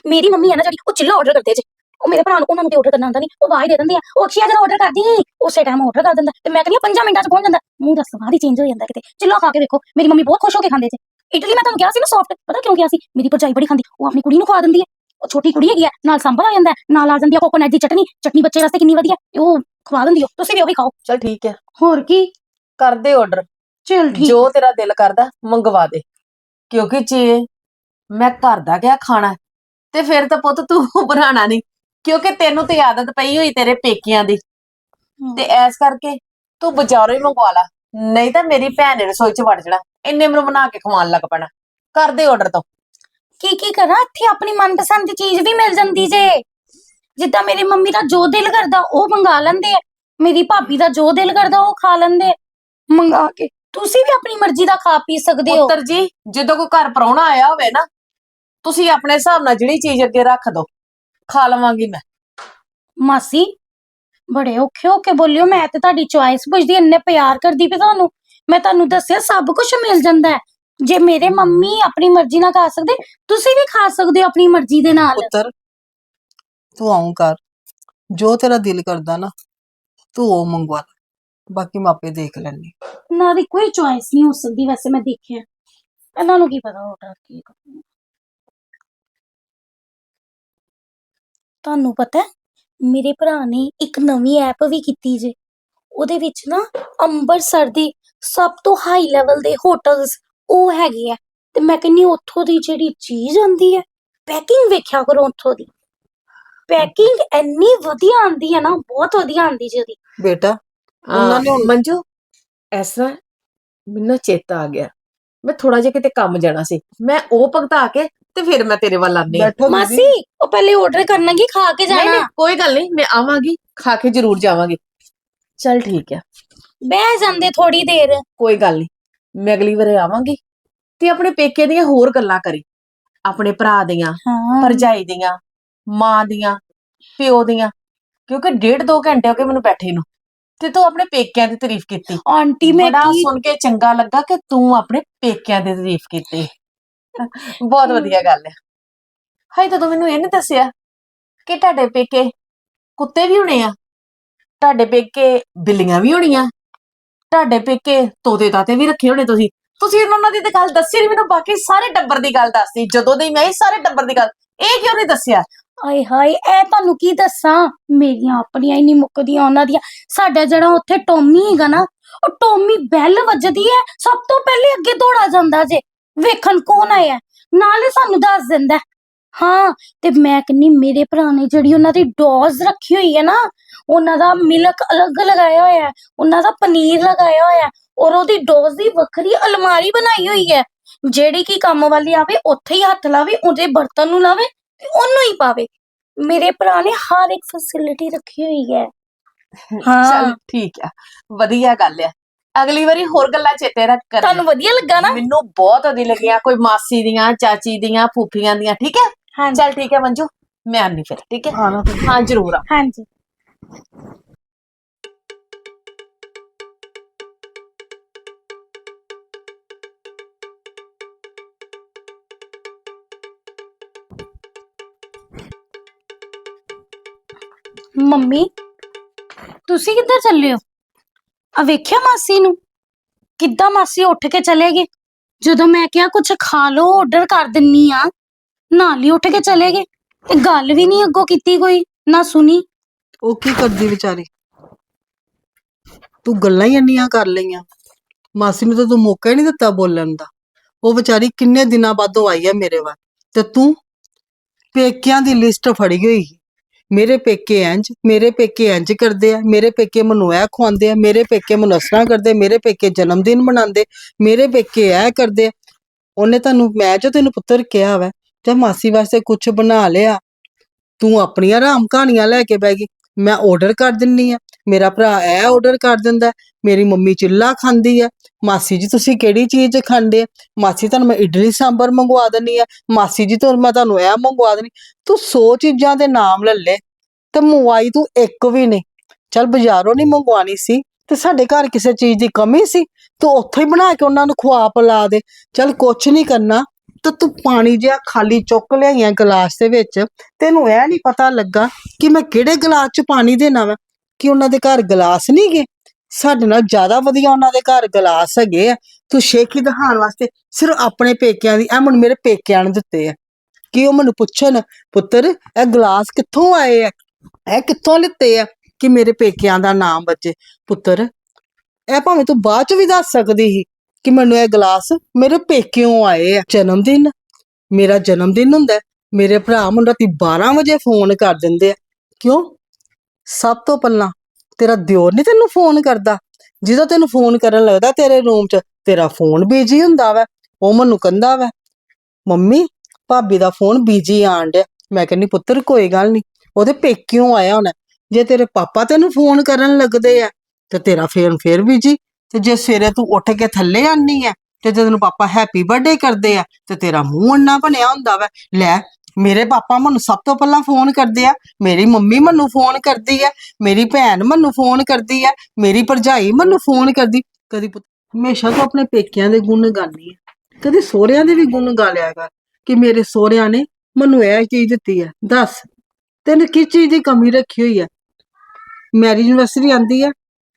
ਮੇਰੀ ਮੰਮੀ ਹੈ ਨਾ ਜਿਹੜੀ ਉਹ ਚਿੱਲਾ ਆਰਡਰ ਕਰਦੇ ਜੀ। ਉਹ ਮੇਰੇ ਭਰਾ ਨੂੰ ਉਹਨਾਂ ਨੂੰ ਤੇ ਆਰਡਰ ਕਰਨਾ ਆਉਂਦਾ ਨਹੀਂ ਉਹ ਵਾਹ ਹੀ ਦੇ ਦਿੰਦੇ ਆ। ਉਹ ਅਖੀਆ ਜਰਾ ਆਰਡਰ ਕਰਦੀ ਉਸੇ ਟਾਈਮ ਆਰਡਰ ਕਰ ਦਿੰਦਾ। ਤੇ ਮੈਂ ਕਹਿੰਦੀ 5 ਮਿੰਟਾਂ ਚ ਪਹੁੰਚ ਜਾਂਦਾ। ਮੂੰਹ ਦਾ ਸਵਾਦ ਹੀ ਚੇਂਜ ਹੋ ਜਾਂਦਾ ਕਿਤੇ। ਚਿੱਲਾ ਖਾ ਕੇ ਵੇਖੋ ਮੇਰੀ ਮੰਮੀ ਬਹੁਤ ਖੁਸ਼ ਹੋ ਕੇ ਖਾਂਦੇ ਸੀ। ਇਡਲੀ ਮੈਂ ਤੁਹਾਨੂੰ ਕਿਹਾ ਸੀ ਨਾ ਸੌਫਟ ਪਤਾ ਕਿਉਂ ਕਿਹਾ ਸੀ? ਮੇਰੀ ਭਰਜਾਈ ਬੜੀ ਖਾਂਦੀ ਉਹ ਆਪਣੀ ਕੁੜੀ ਨੂੰ ਖਵਾ ਦਿੰਦੀ ਹੈ। ਉਹ ਛੋਟੀ ਕੁੜੀ ਹੈਗੀ ਆ ਨਾਲ ਸੰਭਰ ਆ ਜਾਂਦਾ ਨਾਲ ਆ ਜਾਂਦੀ ਆ ਕੋਕੋਨਟ ਦੀ ਚਟਨੀ। ਚਟਨੀ ਬੱਚੇ ਵਾਸਤੇ ਕਿੰਨੀ ਵਧੀਆ ਉਹ ਖਵਾ ਦਿੰਦੀ ਹੋ। ਤੁਸੀਂ ਵੀ ਉਹ ਖਾਓ। ਚਲ ਠੀਕ ਹੈ। ਹੋਰ ਕੀ? ਕਰ ਦੇ ਆਰਡਰ ਚਲ ਜੋ ਤੇਰਾ ਦਿਲ ਕਰਦਾ ਮੰਗਵਾ ਦੇ। ਕਿਉਂਕਿ ਜੇ ਮੈਂ ਘਰ ਦਾ ਕਿਹਾ ਖਾਣਾ ਤੇ ਫਿਰ ਤਾਂ ਪੁੱਤ ਤੂੰ ਬਣਾਣਾ ਨਹੀਂ ਕਿਉਂਕਿ ਤੈਨੂੰ ਤੇ ਆਦਤ ਪਈ ਹੋਈ ਤੇਰੇ ਪੇਕਿਆਂ ਦੀ। ਤੇ ਐਸ ਕਰਕੇ ਤੂੰ ਬਾਜ਼ਾਰੋਂ ਹੀ ਮੰਗਵਾ ਲਾ ਨਹੀਂ ਤਾਂ ਮੇਰੀ ਭੈਣ ਨੇ ਰਸੋਈ 'ਚ ਵੜ ਜਾਣਾ ਇੰਨੇ ਮੈਨੂੰ ਬਣਾ ਕੇ ਖਵਾਉਣ ਲੱਗ ਪੈਣਾ ਕਰ ਦੇ ਆਰਡਰ ਤੋਂ। ਕੀ ਕੀ ਕਰਾਂ? ਇੱਥੇ ਆਪਣੀ ਮਨਪਸੰਦ ਦੀ ਚੀਜ਼ ਵੀ ਮਿਲ ਜਾਂਦੀ ਜੇ। ਜਿੱਦਾਂ ਮੇਰੀ ਮੰਮੀ ਦਾ ਜੋ ਦਿਲ ਕਰਦਾ ਉਹ ਮੰਗਾ ਲੈਂਦੇ ਆ। ਮੇਰੀ ਭਾਬੀ ਦਾ ਜੋ ਦਿਲ ਕਰਦਾ ਉਹ ਖਾ ਲੈਂਦੇ ਆ। ਮੰਗਾ ਕੇ। ਤੁਸੀਂ ਵੀ ਆਪਣੀ ਮਰਜ਼ੀ ਦਾ ਖਾ ਪੀ ਸਕਦੇ ਹੋ। ਪੁੱਤਰ ਜੀ ਜਦੋਂ ਕੋਈ ਘਰ ਪਰੌਣਾ ਆਇਆ ਹੋਵੇ ਨਾ ਤੁਸੀਂ ਆਪਣੇ ਹਿਸਾਬ ਨਾਲ ਜਿਹੜੀ ਚੀਜ਼ ਅੱਗੇ ਰੱਖ ਦੋ ਖਾ ਲਵਾਂਗੀ ਮੈਂ। ਮਾਸੀ ਬੜੇ ਔਖੇ ਹੋ ਕੇ ਬੋਲਿਓ ਮੈਂ ਤੇ ਤੁਹਾਡੀ ਚੁਆਇਸ ਪੁੱਛਦੀ ਇੰਨੇ ਪਿਆਰ ਕਰਦੀ ਪਈ ਤੁਹਾਨੂੰ। ਮੈਂ ਤੁਹਾਨੂੰ ਦੱਸਿਆ ਸਭ ਕੁਝ ਮਿਲ ਜਾਂਦਾ ਹੈ। ਜੇ ਮੇਰੇ ਮੰਮੀ ਆਪਣੀ ਮਰਜ਼ੀ ਨਾਲ ਖਾ ਸਕਦੇ ਤੁਸੀਂ ਵੀ ਖਾ ਸਕਦੇ ਹੋ ਆਪਣੀ ਮਰਜ਼ੀ ਦੇ ਨਾਲ। ਪੁੱਤਰ ਤੂੰ ਆਉਂ ਕਰ। ਜੋ ਤੇਰਾ ਦਿਲ ਕਰਦਾ ਨਾ ਤੂੰ ਉਹ ਮੰਗਵਾ ਲੈ। ਬਾਕੀ ਮੈਂ ਆਪੇ ਦੇਖ ਲੈਣੀ ਨਾ ਦੀ ਕੋਈ ਚੁਆਇਸ ਨਹੀਂ ਹੋ ਸਕਦੀ ਵੈਸੇ ਮੈਂ ਦੇਖਿਆ। ਇਹਨਾਂ ਨੂੰ ਕੀ ਪਤਾ ਆਰਡਰ ਕੀ ਕਰਨਾ। ਤੁਹਾਨੂੰ ਪਤਾ ਹੈ, ਮੇਰੇ ਭਰਾ ਨੇ ਇੱਕ ਨਵੀਂ ਐਪ ਵੀ ਕੀਤੀ ਜੇ। ਉਹਦੇ ਵਿੱਚ ਨਾ ਅੰਮ੍ਰਿਤਸਰ ਦੀ ਸਭ ਤੋਂ ਹਾਈ ਲੈਵਲ ਦੇ ਹੋਟਲਸ ਉਹ ਹੈਗੇ ਆ। ਤੇ ਮੈਂ ਕਹਿੰਨੀ ਉੱਥੋਂ ਦੀ ਜਿਹੜੀ ਚੀਜ਼ ਆਂਦੀ ਹੈ ਪੈਕਿੰਗ ਵੇਖਿਆ ਕਰੋ ਉੱਥੋਂ ਦੀ। ਪੈਕਿੰਗ ਇੰਨੀ ਵਧੀਆ ਆਂਦੀ ਹੈ ਨਾ ਬਹੁਤ ਵਧੀਆ ਆਂਦੀ ਜੀ ਉਹਦੀ। ਬੇਟਾ ਉਹਨਾਂ ਨੇ ਹੁਣ- ਮੰਜੂ ਤਰ੍ਹਾਂ ਮੈਨੂੰ ਚੇਤਾ ਆ ਗਿਆ। ਮੈਂ ਥੋੜਾ ਜਿਹਾ ਕਿਤੇ ਕੰਮ ਜਾਣਾ ਸੀ। ਮੈਂ ਉਹ ਭਗਤਾ ਕੇ ਤੇ ਫਿਰ ਮੈਂ ਤੇਰੇ ਵੱਲ ਆਨੀ ਆਂ। ਬੈਠੋ ਮਾਸੀ ਦੀਦੀ ਉਹ ਪਹਿਲੇ ਆਰਡਰ ਕਰਨਾ ਕੀ ਖਾ ਕੇ ਨਹੀਂ ਜਾਣਾ? ਨਹੀਂ ਕੋਈ ਗੱਲ ਨਹੀਂ ਮੈਂ ਆਵਾਂਗੀ ਖਾ ਕੇ ਜ਼ਰੂਰ ਜਾਵਾਂਗੀ। ਚਲ ਠੀਕ ਹੈ ਬਹਿ ਜਾਂਦੇ ਥੋੜੀ ਦੇਰ। ਕੋਈ ਗੱਲ ਨਹੀਂ ਮੈਂ ਅਗਲੀ ਵਾਰੇ ਆਵਾਂਗੀ ਤੇ ਆਪਣੇ ਪੇਕੇ ਦੀਆਂ ਹੋਰ ਗੱਲਾਂ ਕਰੀ। ਆਪਣੇ ਭਰਾ ਦੀਆਂ ਹਾਂ। ਭਰਜਾਈ ਦੀਆਂ ਮਾਂ ਦੀਆਂ ਪਿਓ ਦੀਆਂ ਕਿਉਂਕਿ ਡੇਢ ਦੋ ਘੰਟੇ ਹੋ ਗਏ ਮੈਨੂੰ ਬੈਠੇ ਨੂੰ। ਤੇ ਤੂੰ ਆਪਣੇ ਪੇਕਿਆਂ ਦੀ ਤਾਰੀਫ ਕੀਤੀ। ਆਂਟੀ ਮੈਂ ਬੜਾ ਕੀ ਸੁਣ ਕੇ ਚੰਗਾ ਲੱਗਾ ਕਿ ਤੂੰ ਆਪਣੇ ਪੇਕਿਆਂ ਦੀ ਤਾਰੀਫ ਕੀਤੀ। ਬਹੁਤ ਵਧੀਆ ਗੱਲ ਹੈ ਹਾਈ ਤਾਂ ਤੂੰ ਮੈਨੂੰ ਇਹ ਨਹੀਂ ਦੱਸਿਆ ਕਿ ਤੁਹਾਡੇ ਪੇਕੇ ਕੁੱਤੇ ਵੀ ਹੋਣੇ ਆ ਤੁਹਾਡੇ ਪੇਕੇ ਬਿੱਲੀਆਂ ਵੀ ਹੋਣੀਆਂ ਤੁਹਾਡੇ ਪੇਕੇ ਤੋਤੇ ਤਾਤੇ ਵੀ ਰੱਖੇ ਹੋਣੇ ਤੁਸੀਂ। ਤੁਸੀਂ ਉਹਨਾਂ ਦੀ ਤਾਂ ਗੱਲ ਦੱਸੀ ਨਹੀਂ ਮੈਨੂੰ ਬਾਕੀ ਸਾਰੇ ਟੱਬਰ ਦੀ ਗੱਲ ਦੱਸਦੀ ਜਦੋਂ ਦੀ ਮੈਂ ਆਈ ਸਾਰੇ ਟੱਬਰ ਦੀ ਗੱਲ ਇਹ ਕਿਉਂ ਨਹੀਂ ਦੱਸਿਆ? ਆਏ ਹਾਏ ਇਹ ਤੁਹਾਨੂੰ ਕੀ ਦੱਸਾਂ? ਮੇਰੀਆਂ ਆਪਣੀਆਂ ਹੀ ਨਹੀਂ ਮੁੱਕਦੀਆਂ ਉਹਨਾਂ ਦੀਆਂ। ਸਾਡਾ ਜਿਹੜਾ ਉੱਥੇ ਟੋਮੀ ਹੈਗਾ ਨਾ ਉਹ ਟੋਮੀ ਬੈਲ ਵੱਜਦੀ ਹੈ ਸਭ ਤੋਂ ਪਹਿਲੇ ਅੱਗੇ ਦੌੜਾ ਜਾਂਦਾ ਜੇ। ਵੇਖਣ ਕੌਣ ਆਇਆ? ਨਾਲੇ ਸਾਨੂੰ ਦੱਸ ਦਿੰਦਾ ਹੈ। ਤੇ ਮੈਂ ਕਹਿੰਨੀ ਮੇਰੇ ਭਰਾ ਨੇ ਜਿਹੜੀ ਉਹਨਾਂ ਦੀ ਡੋਜ਼ ਰੱਖੀ ਹੋਈ ਹੈ ਨਾ ਉਹਨਾਂ ਦਾ ਮਿਲਕ ਅਲੱਗ ਲਗਾਇਆ ਹੋਇਆ ਹੈ ਉਹਨਾਂ ਦਾ ਪਨੀਰ ਲਗਾਇਆ ਹੋਇਆ ਹੈ ਔਰ ਉਹਦੀ ਡੋਜ਼ ਦੀ ਵੱਖਰੀ ਅਲਮਾਰੀ ਬਣਾਈ ਹੋਈ ਹੈ। ਜਿਹੜੀ ਕੀ ਕੰਮ ਵਾਲੀ ਆਵੇ ਉੱਥੇ ਹੀ ਹੱਥ ਲਾਵੇ ਉਹਦੇ ਬਰਤਨ ਨੂੰ ਲਾਵੇ ਤੇ ਉਹਨੂੰ ਹੀ ਪਾਵੇ। ਮੇਰੇ ਭਰਾ ਨੇ ਹਰ ਇੱਕ ਫੈਸਿਲਿਟੀ ਰੱਖੀ ਹੋਈ ਹੈ। ਹਾਂ। ਚਲ ਠੀਕ ਆ ਵਧੀਆ ਗੱਲ ਆ। ਅਗਲੀ ਵਾਰੀ ਹੋਰ ਗੱਲਾਂ ਚੇਤੇ ਰੱਖ ਕਰ। ਤੁਹਾਨੂੰ ਵਧੀਆ ਲੱਗਾ ਨਾ? ਮੈਨੂੰ ਬਹੁਤ ਵਧੀਆ ਲੱਗੀਆਂ ਕੋਈ ਮਾਸੀ ਦੀਆਂ ਚਾਚੀ ਦੀਆਂ ਫੂਫੀਆਂ ਦੀਆਂ ਠੀਕ ਹੈ? ਹਾਂਜੀ। ਚਲ ਠੀਕ ਹੈ ਮੰਜੂ ਮੈਂ ਆਨੀ ਫਿਰ ਠੀਕ ਹੈ? ਆਣਾ ਫਿਰ ਹਾਂ ਜ਼ਰੂਰ ਆ। ਹਾਂਜੀ। ਮੰਮੀ ਤੁਸੀਂ ਕਿੱਧਰ ਚੱਲੇ ਹੋ? ਆ ਵੇਖਿਆ ਮਾਸੀ ਨੂੰ? ਕਿੱਦਾਂ ਮਾਸੀ ਉੱਠ ਕੇ ਚਲੇ ਗਏ? ਜਦੋਂ ਮੈਂ ਕਿਹਾ ਕੁਝ ਖਾ ਲਓ ਆਰਡਰ ਕਰ ਦਿੰਨੀ ਆ। ਨਾਲ ਹੀ ਉੱਠ ਕੇ ਚਲੇ ਗਏ। ਤੇ ਗੱਲ ਵੀ ਨਹੀਂ ਅੱਗੋਂ ਕੀਤੀ ਕੋਈ, ਨਾ ਸੁਣੀ। ਉਹ ਕੀ ਕਰਦੀ ਵਿਚਾਰੀ? ਤੂੰ ਗੱਲਾਂ ਹੀ ਇੰਨੀਆਂ ਕਰ ਲਈਆਂ। ਮਾਸੀ ਨੂੰ ਤਾਂ ਤੂੰ ਮੌਕਾ ਹੀ ਨਹੀਂ ਦਿੱਤਾ ਬੋਲਣ ਦਾ। ਉਹ ਵਿਚਾਰੀ ਕਿੰਨੇ ਦਿਨਾਂ ਬਾਅਦੋਂ ਆਈ ਹੈ ਮੇਰੇ ਵੱਲ। ਤੇ ਤੂੰ ਪੇਕਿਆਂ ਦੀ ਲਿਸਟ ਫੜੀ ਹੋਈ ਸੀ। ਮੇਰੇ ਪੇਕੇ ਇੰਜ, ਮੇਰੇ ਪੇਕੇ ਇੰਜ ਕਰਦੇ ਆ, ਮੇਰੇ ਪੇਕੇ ਮੈਨੂੰ ਇਹ ਖਵਾਉਂਦੇ ਆ, ਮੇਰੇ ਪੇਕੇ ਮੈਨੂੰ ਇਸ ਕਰਦੇ, ਮੇਰੇ ਪੇਕੇ ਜਨਮ ਦਿਨ ਮਨਾਉਂਦੇ, ਮੇਰੇ ਪੇਕੇ ਇਹ ਕਰਦੇ ਆ। ਉਹਨੇ ਤੁਹਾਨੂੰ, ਮੈਂ ਜੋ ਤੈਨੂੰ ਪੁੱਤਰ ਕਿਹਾ ਵਾ ਤੇ ਮਾਸੀ ਵਾਸਤੇ ਕੁਝ ਬਣਾ ਲਿਆ, ਤੂੰ ਆਪਣੀਆਂ ਆਰਾਮ ਕਹਾਣੀਆਂ ਲੈ ਕੇ ਬਹਿ ਗਈ। ਮੈਂ ਆਰਡਰ ਕਰ ਦਿੰਨੀ ਆ, ਮੇਰਾ ਭਰਾ ਇਹ ਆਰਡਰ ਕਰ ਦਿੰਦਾ, ਮੇਰੀ ਮੰਮੀ ਚਿੱਲਾ ਖਾਂਦੀ ਹੈ ਮਾਸੀ ਜੀ, ਤੁਸੀਂ ਕਿਹੜੀ ਚੀਜ਼ ਖਾਂਦੇ? ਮਾਸੀ, ਤੁਹਾਨੂੰ ਮੈਂ ਇਡਲੀ ਸਾਂਬਰ ਮੰਗਵਾ ਦਿੰਨੀ ਆ ਮਾਸੀ ਜੀ, ਤੁਹਾਨੂੰ, ਮੈਂ ਤੁਹਾਨੂੰ ਇਹ ਮੰਗਵਾ ਦੇਣੀ ਤੂੰ 100 ਚੀਜ਼ਾਂ ਦੇ ਨਾਮ ਲੈ ਲੈ, ਤੇ ਮੰਗਵਾਈ ਤੂੰ ਇੱਕ ਵੀ ਨਹੀਂ। ਚਲ ਬਾਜ਼ਾਰੋਂ ਨਹੀਂ ਮੰਗਵਾਣੀ ਸੀ, ਤੇ ਸਾਡੇ ਘਰ ਕਿਸੇ ਚੀਜ਼ ਦੀ ਕਮੀ ਸੀ, ਤੂੰ ਉੱਥੇ ਹੀ ਬਣਾ ਕੇ ਉਹਨਾਂ ਨੂੰ ਖਵਾ ਪਿਲਾ ਦੇ। ਚੱਲ ਕੁਛ ਨਹੀਂ ਕਰਨਾ, ਤੇ ਤੂੰ ਪਾਣੀ ਜਿਹਾ ਖਾਲੀ ਚੁੱਕ ਲਿਆਈਆਂ ਗਲਾਸ ਦੇ ਵਿੱਚ। ਤੈਨੂੰ ਇਹ ਨਹੀਂ ਪਤਾ ਲੱਗਾ ਕਿ ਮੈਂ ਕਿਹੜੇ ਗਲਾਸ 'ਚ ਪਾਣੀ ਦੇਣਾ ਵਾ, ਕਿ ਉਹਨਾਂ ਦੇ ਘਰ ਗਲਾਸ ਨਹੀਂ ਗੇ? ਸਾਡੇ ਨਾਲ ਜ਼ਿਆਦਾ ਵਧੀਆ ਉਹਨਾਂ ਦੇ ਘਰ ਗਲਾਸ ਹੈਗੇ ਆ। ਤੂੰ ਸ਼ੇਖੀ ਦਿਖਾਉਣ ਵਾਸਤੇ ਸਿਰਫ ਆਪਣੇ ਪੇਕਿਆਂ ਦੀ, ਇਹ ਮੈਨੂੰ ਮੇਰੇ ਪੇਕਿਆਂ ਨੇ ਦਿੱਤੇ ਆ। ਕਿ ਉਹ ਮੈਨੂੰ ਪੁੱਛਣ, ਪੁੱਤਰ, ਇਹ ਗਲਾਸ ਕਿੱਥੋਂ ਆਏ ਆ? ਇਹ ਕਿੱਥੋਂ ਲਿੱਤੇ ਆ ਕਿ ਮੇਰੇ ਪੇਕਿਆਂ ਦਾ ਨਾਮ ਬੱਚੇ? ਪੁੱਤਰ, ਇਹ ਭਾਵੇਂ ਤੂੰ ਬਾਅਦ ਚ ਵੀ ਦੱਸ ਸਕਦੀ ਸੀ ਕਿ ਮੈਨੂੰ ਇਹ ਗਲਾਸ ਮੇਰੇ ਪੇਕਿਓਂ ਆਏ ਆ। ਜਨਮ ਦਿਨ, ਮੇਰਾ ਜਨਮ ਦਿਨ ਹੁੰਦਾ ਮੇਰੇ ਭਰਾ ਮੈਨੂੰ ਰਾਤੀ 12 ਵਜੇ ਫੋਨ ਕਰ ਦਿੰਦੇ ਆ। ਕਿਉਂ? ਸਭ ਤੋਂ ਪਹਿਲਾਂ ਤੇਰਾ ਦਿਓਰ ਨਹੀਂ ਤੈਨੂੰ ਫੋਨ ਕਰਦਾ? ਜਦੋਂ ਤੈਨੂੰ ਫੋਨ ਕਰਨ ਲੱਗਦਾ ਤੇਰੇ ਰੂਮ 'ਚ, ਤੇਰਾ ਫੋਨ ਬੀਜੀ ਹੁੰਦਾ ਵਾ, ਉਹ ਮੈਨੂੰ ਕਹਿੰਦਾ ਵਾ, ਮੰਮੀ, ਭਾਬੀ ਦਾ ਫੋਨ ਬੀਜੀ ਆਣ ਡਿਆ। ਮੈਂ ਕਹਿੰਨੀ ਪੁੱਤਰ, ਕੋਈ ਗੱਲ ਨਹੀਂ ਉਹਦੇ ਪੇਕਿਓਂ ਆਇਆ ਹੋਣਾ। ਜੇ ਤੇਰੇ ਪਾਪਾ ਤੈਨੂੰ ਫੋਨ ਕਰਨ ਲੱਗਦੇ ਆ, ਤੇ ਤੇਰਾ ਫੇਰ ਫੇਰ ਬੀਜੀ ਤੇ ਜੇ ਸਵੇਰੇ ਤੂੰ ਉੱਠ ਕੇ ਥੱਲੇ ਆਨੀ ਆ, ਤੇ ਜਦੋਂ ਤੈਨੂੰ ਪਾਪਾ ਹੈਪੀ ਬਰਥਡੇ ਕਰਦੇ ਆ, ਤੇ ਤੇਰਾ ਮੂੰਹ ਅੰਨਾ ਬਣਿਆ ਹੁੰਦਾ ਵਾ, ਲੈ ਮੇਰੇ ਪਾਪਾ ਮੈਨੂੰ ਸਭ ਤੋਂ ਪਹਿਲਾਂ ਫੋਨ ਕਰਦੇ ਆ, ਮੇਰੀ ਮੰਮੀ ਮੈਨੂੰ ਫੋਨ ਕਰਦੀ ਆ, ਮੇਰੀ ਭੈਣ ਮੈਨੂੰ ਫੋਨ ਕਰਦੀ ਆ, ਮੇਰੀ ਭਰਜਾਈ ਮੈਨੂੰ ਫੋਨ ਕਰਦੀ। ਕਦੀ ਪੁੱਤ- ਹਮੇਸ਼ਾ ਤੂੰ ਆਪਣੇ ਪੇਕਿਆਂ ਦੇ ਗੁਣ ਗਾਨੀ ਆ। ਕਦੇ ਸਹੁਰਿਆਂ ਦੇ ਵੀ ਗੁਣ ਗਾ ਲਿਆ ਕਰ ਕਿ ਮੇਰੇ ਸਹੁਰਿਆਂ ਨੇ ਮੈਨੂੰ ਇਹ ਚੀਜ਼ ਦਿੱਤੀ ਹੈ ਦੱਸ, ਤੈਨੂੰ ਕਿਸ ਚੀਜ਼ ਦੀ ਕਮੀ ਰੱਖੀ ਹੋਈ ਹੈ ਮੈਰਿਜ ਐਨਵਰਸਰੀ ਆਂਦੀ ਹੈ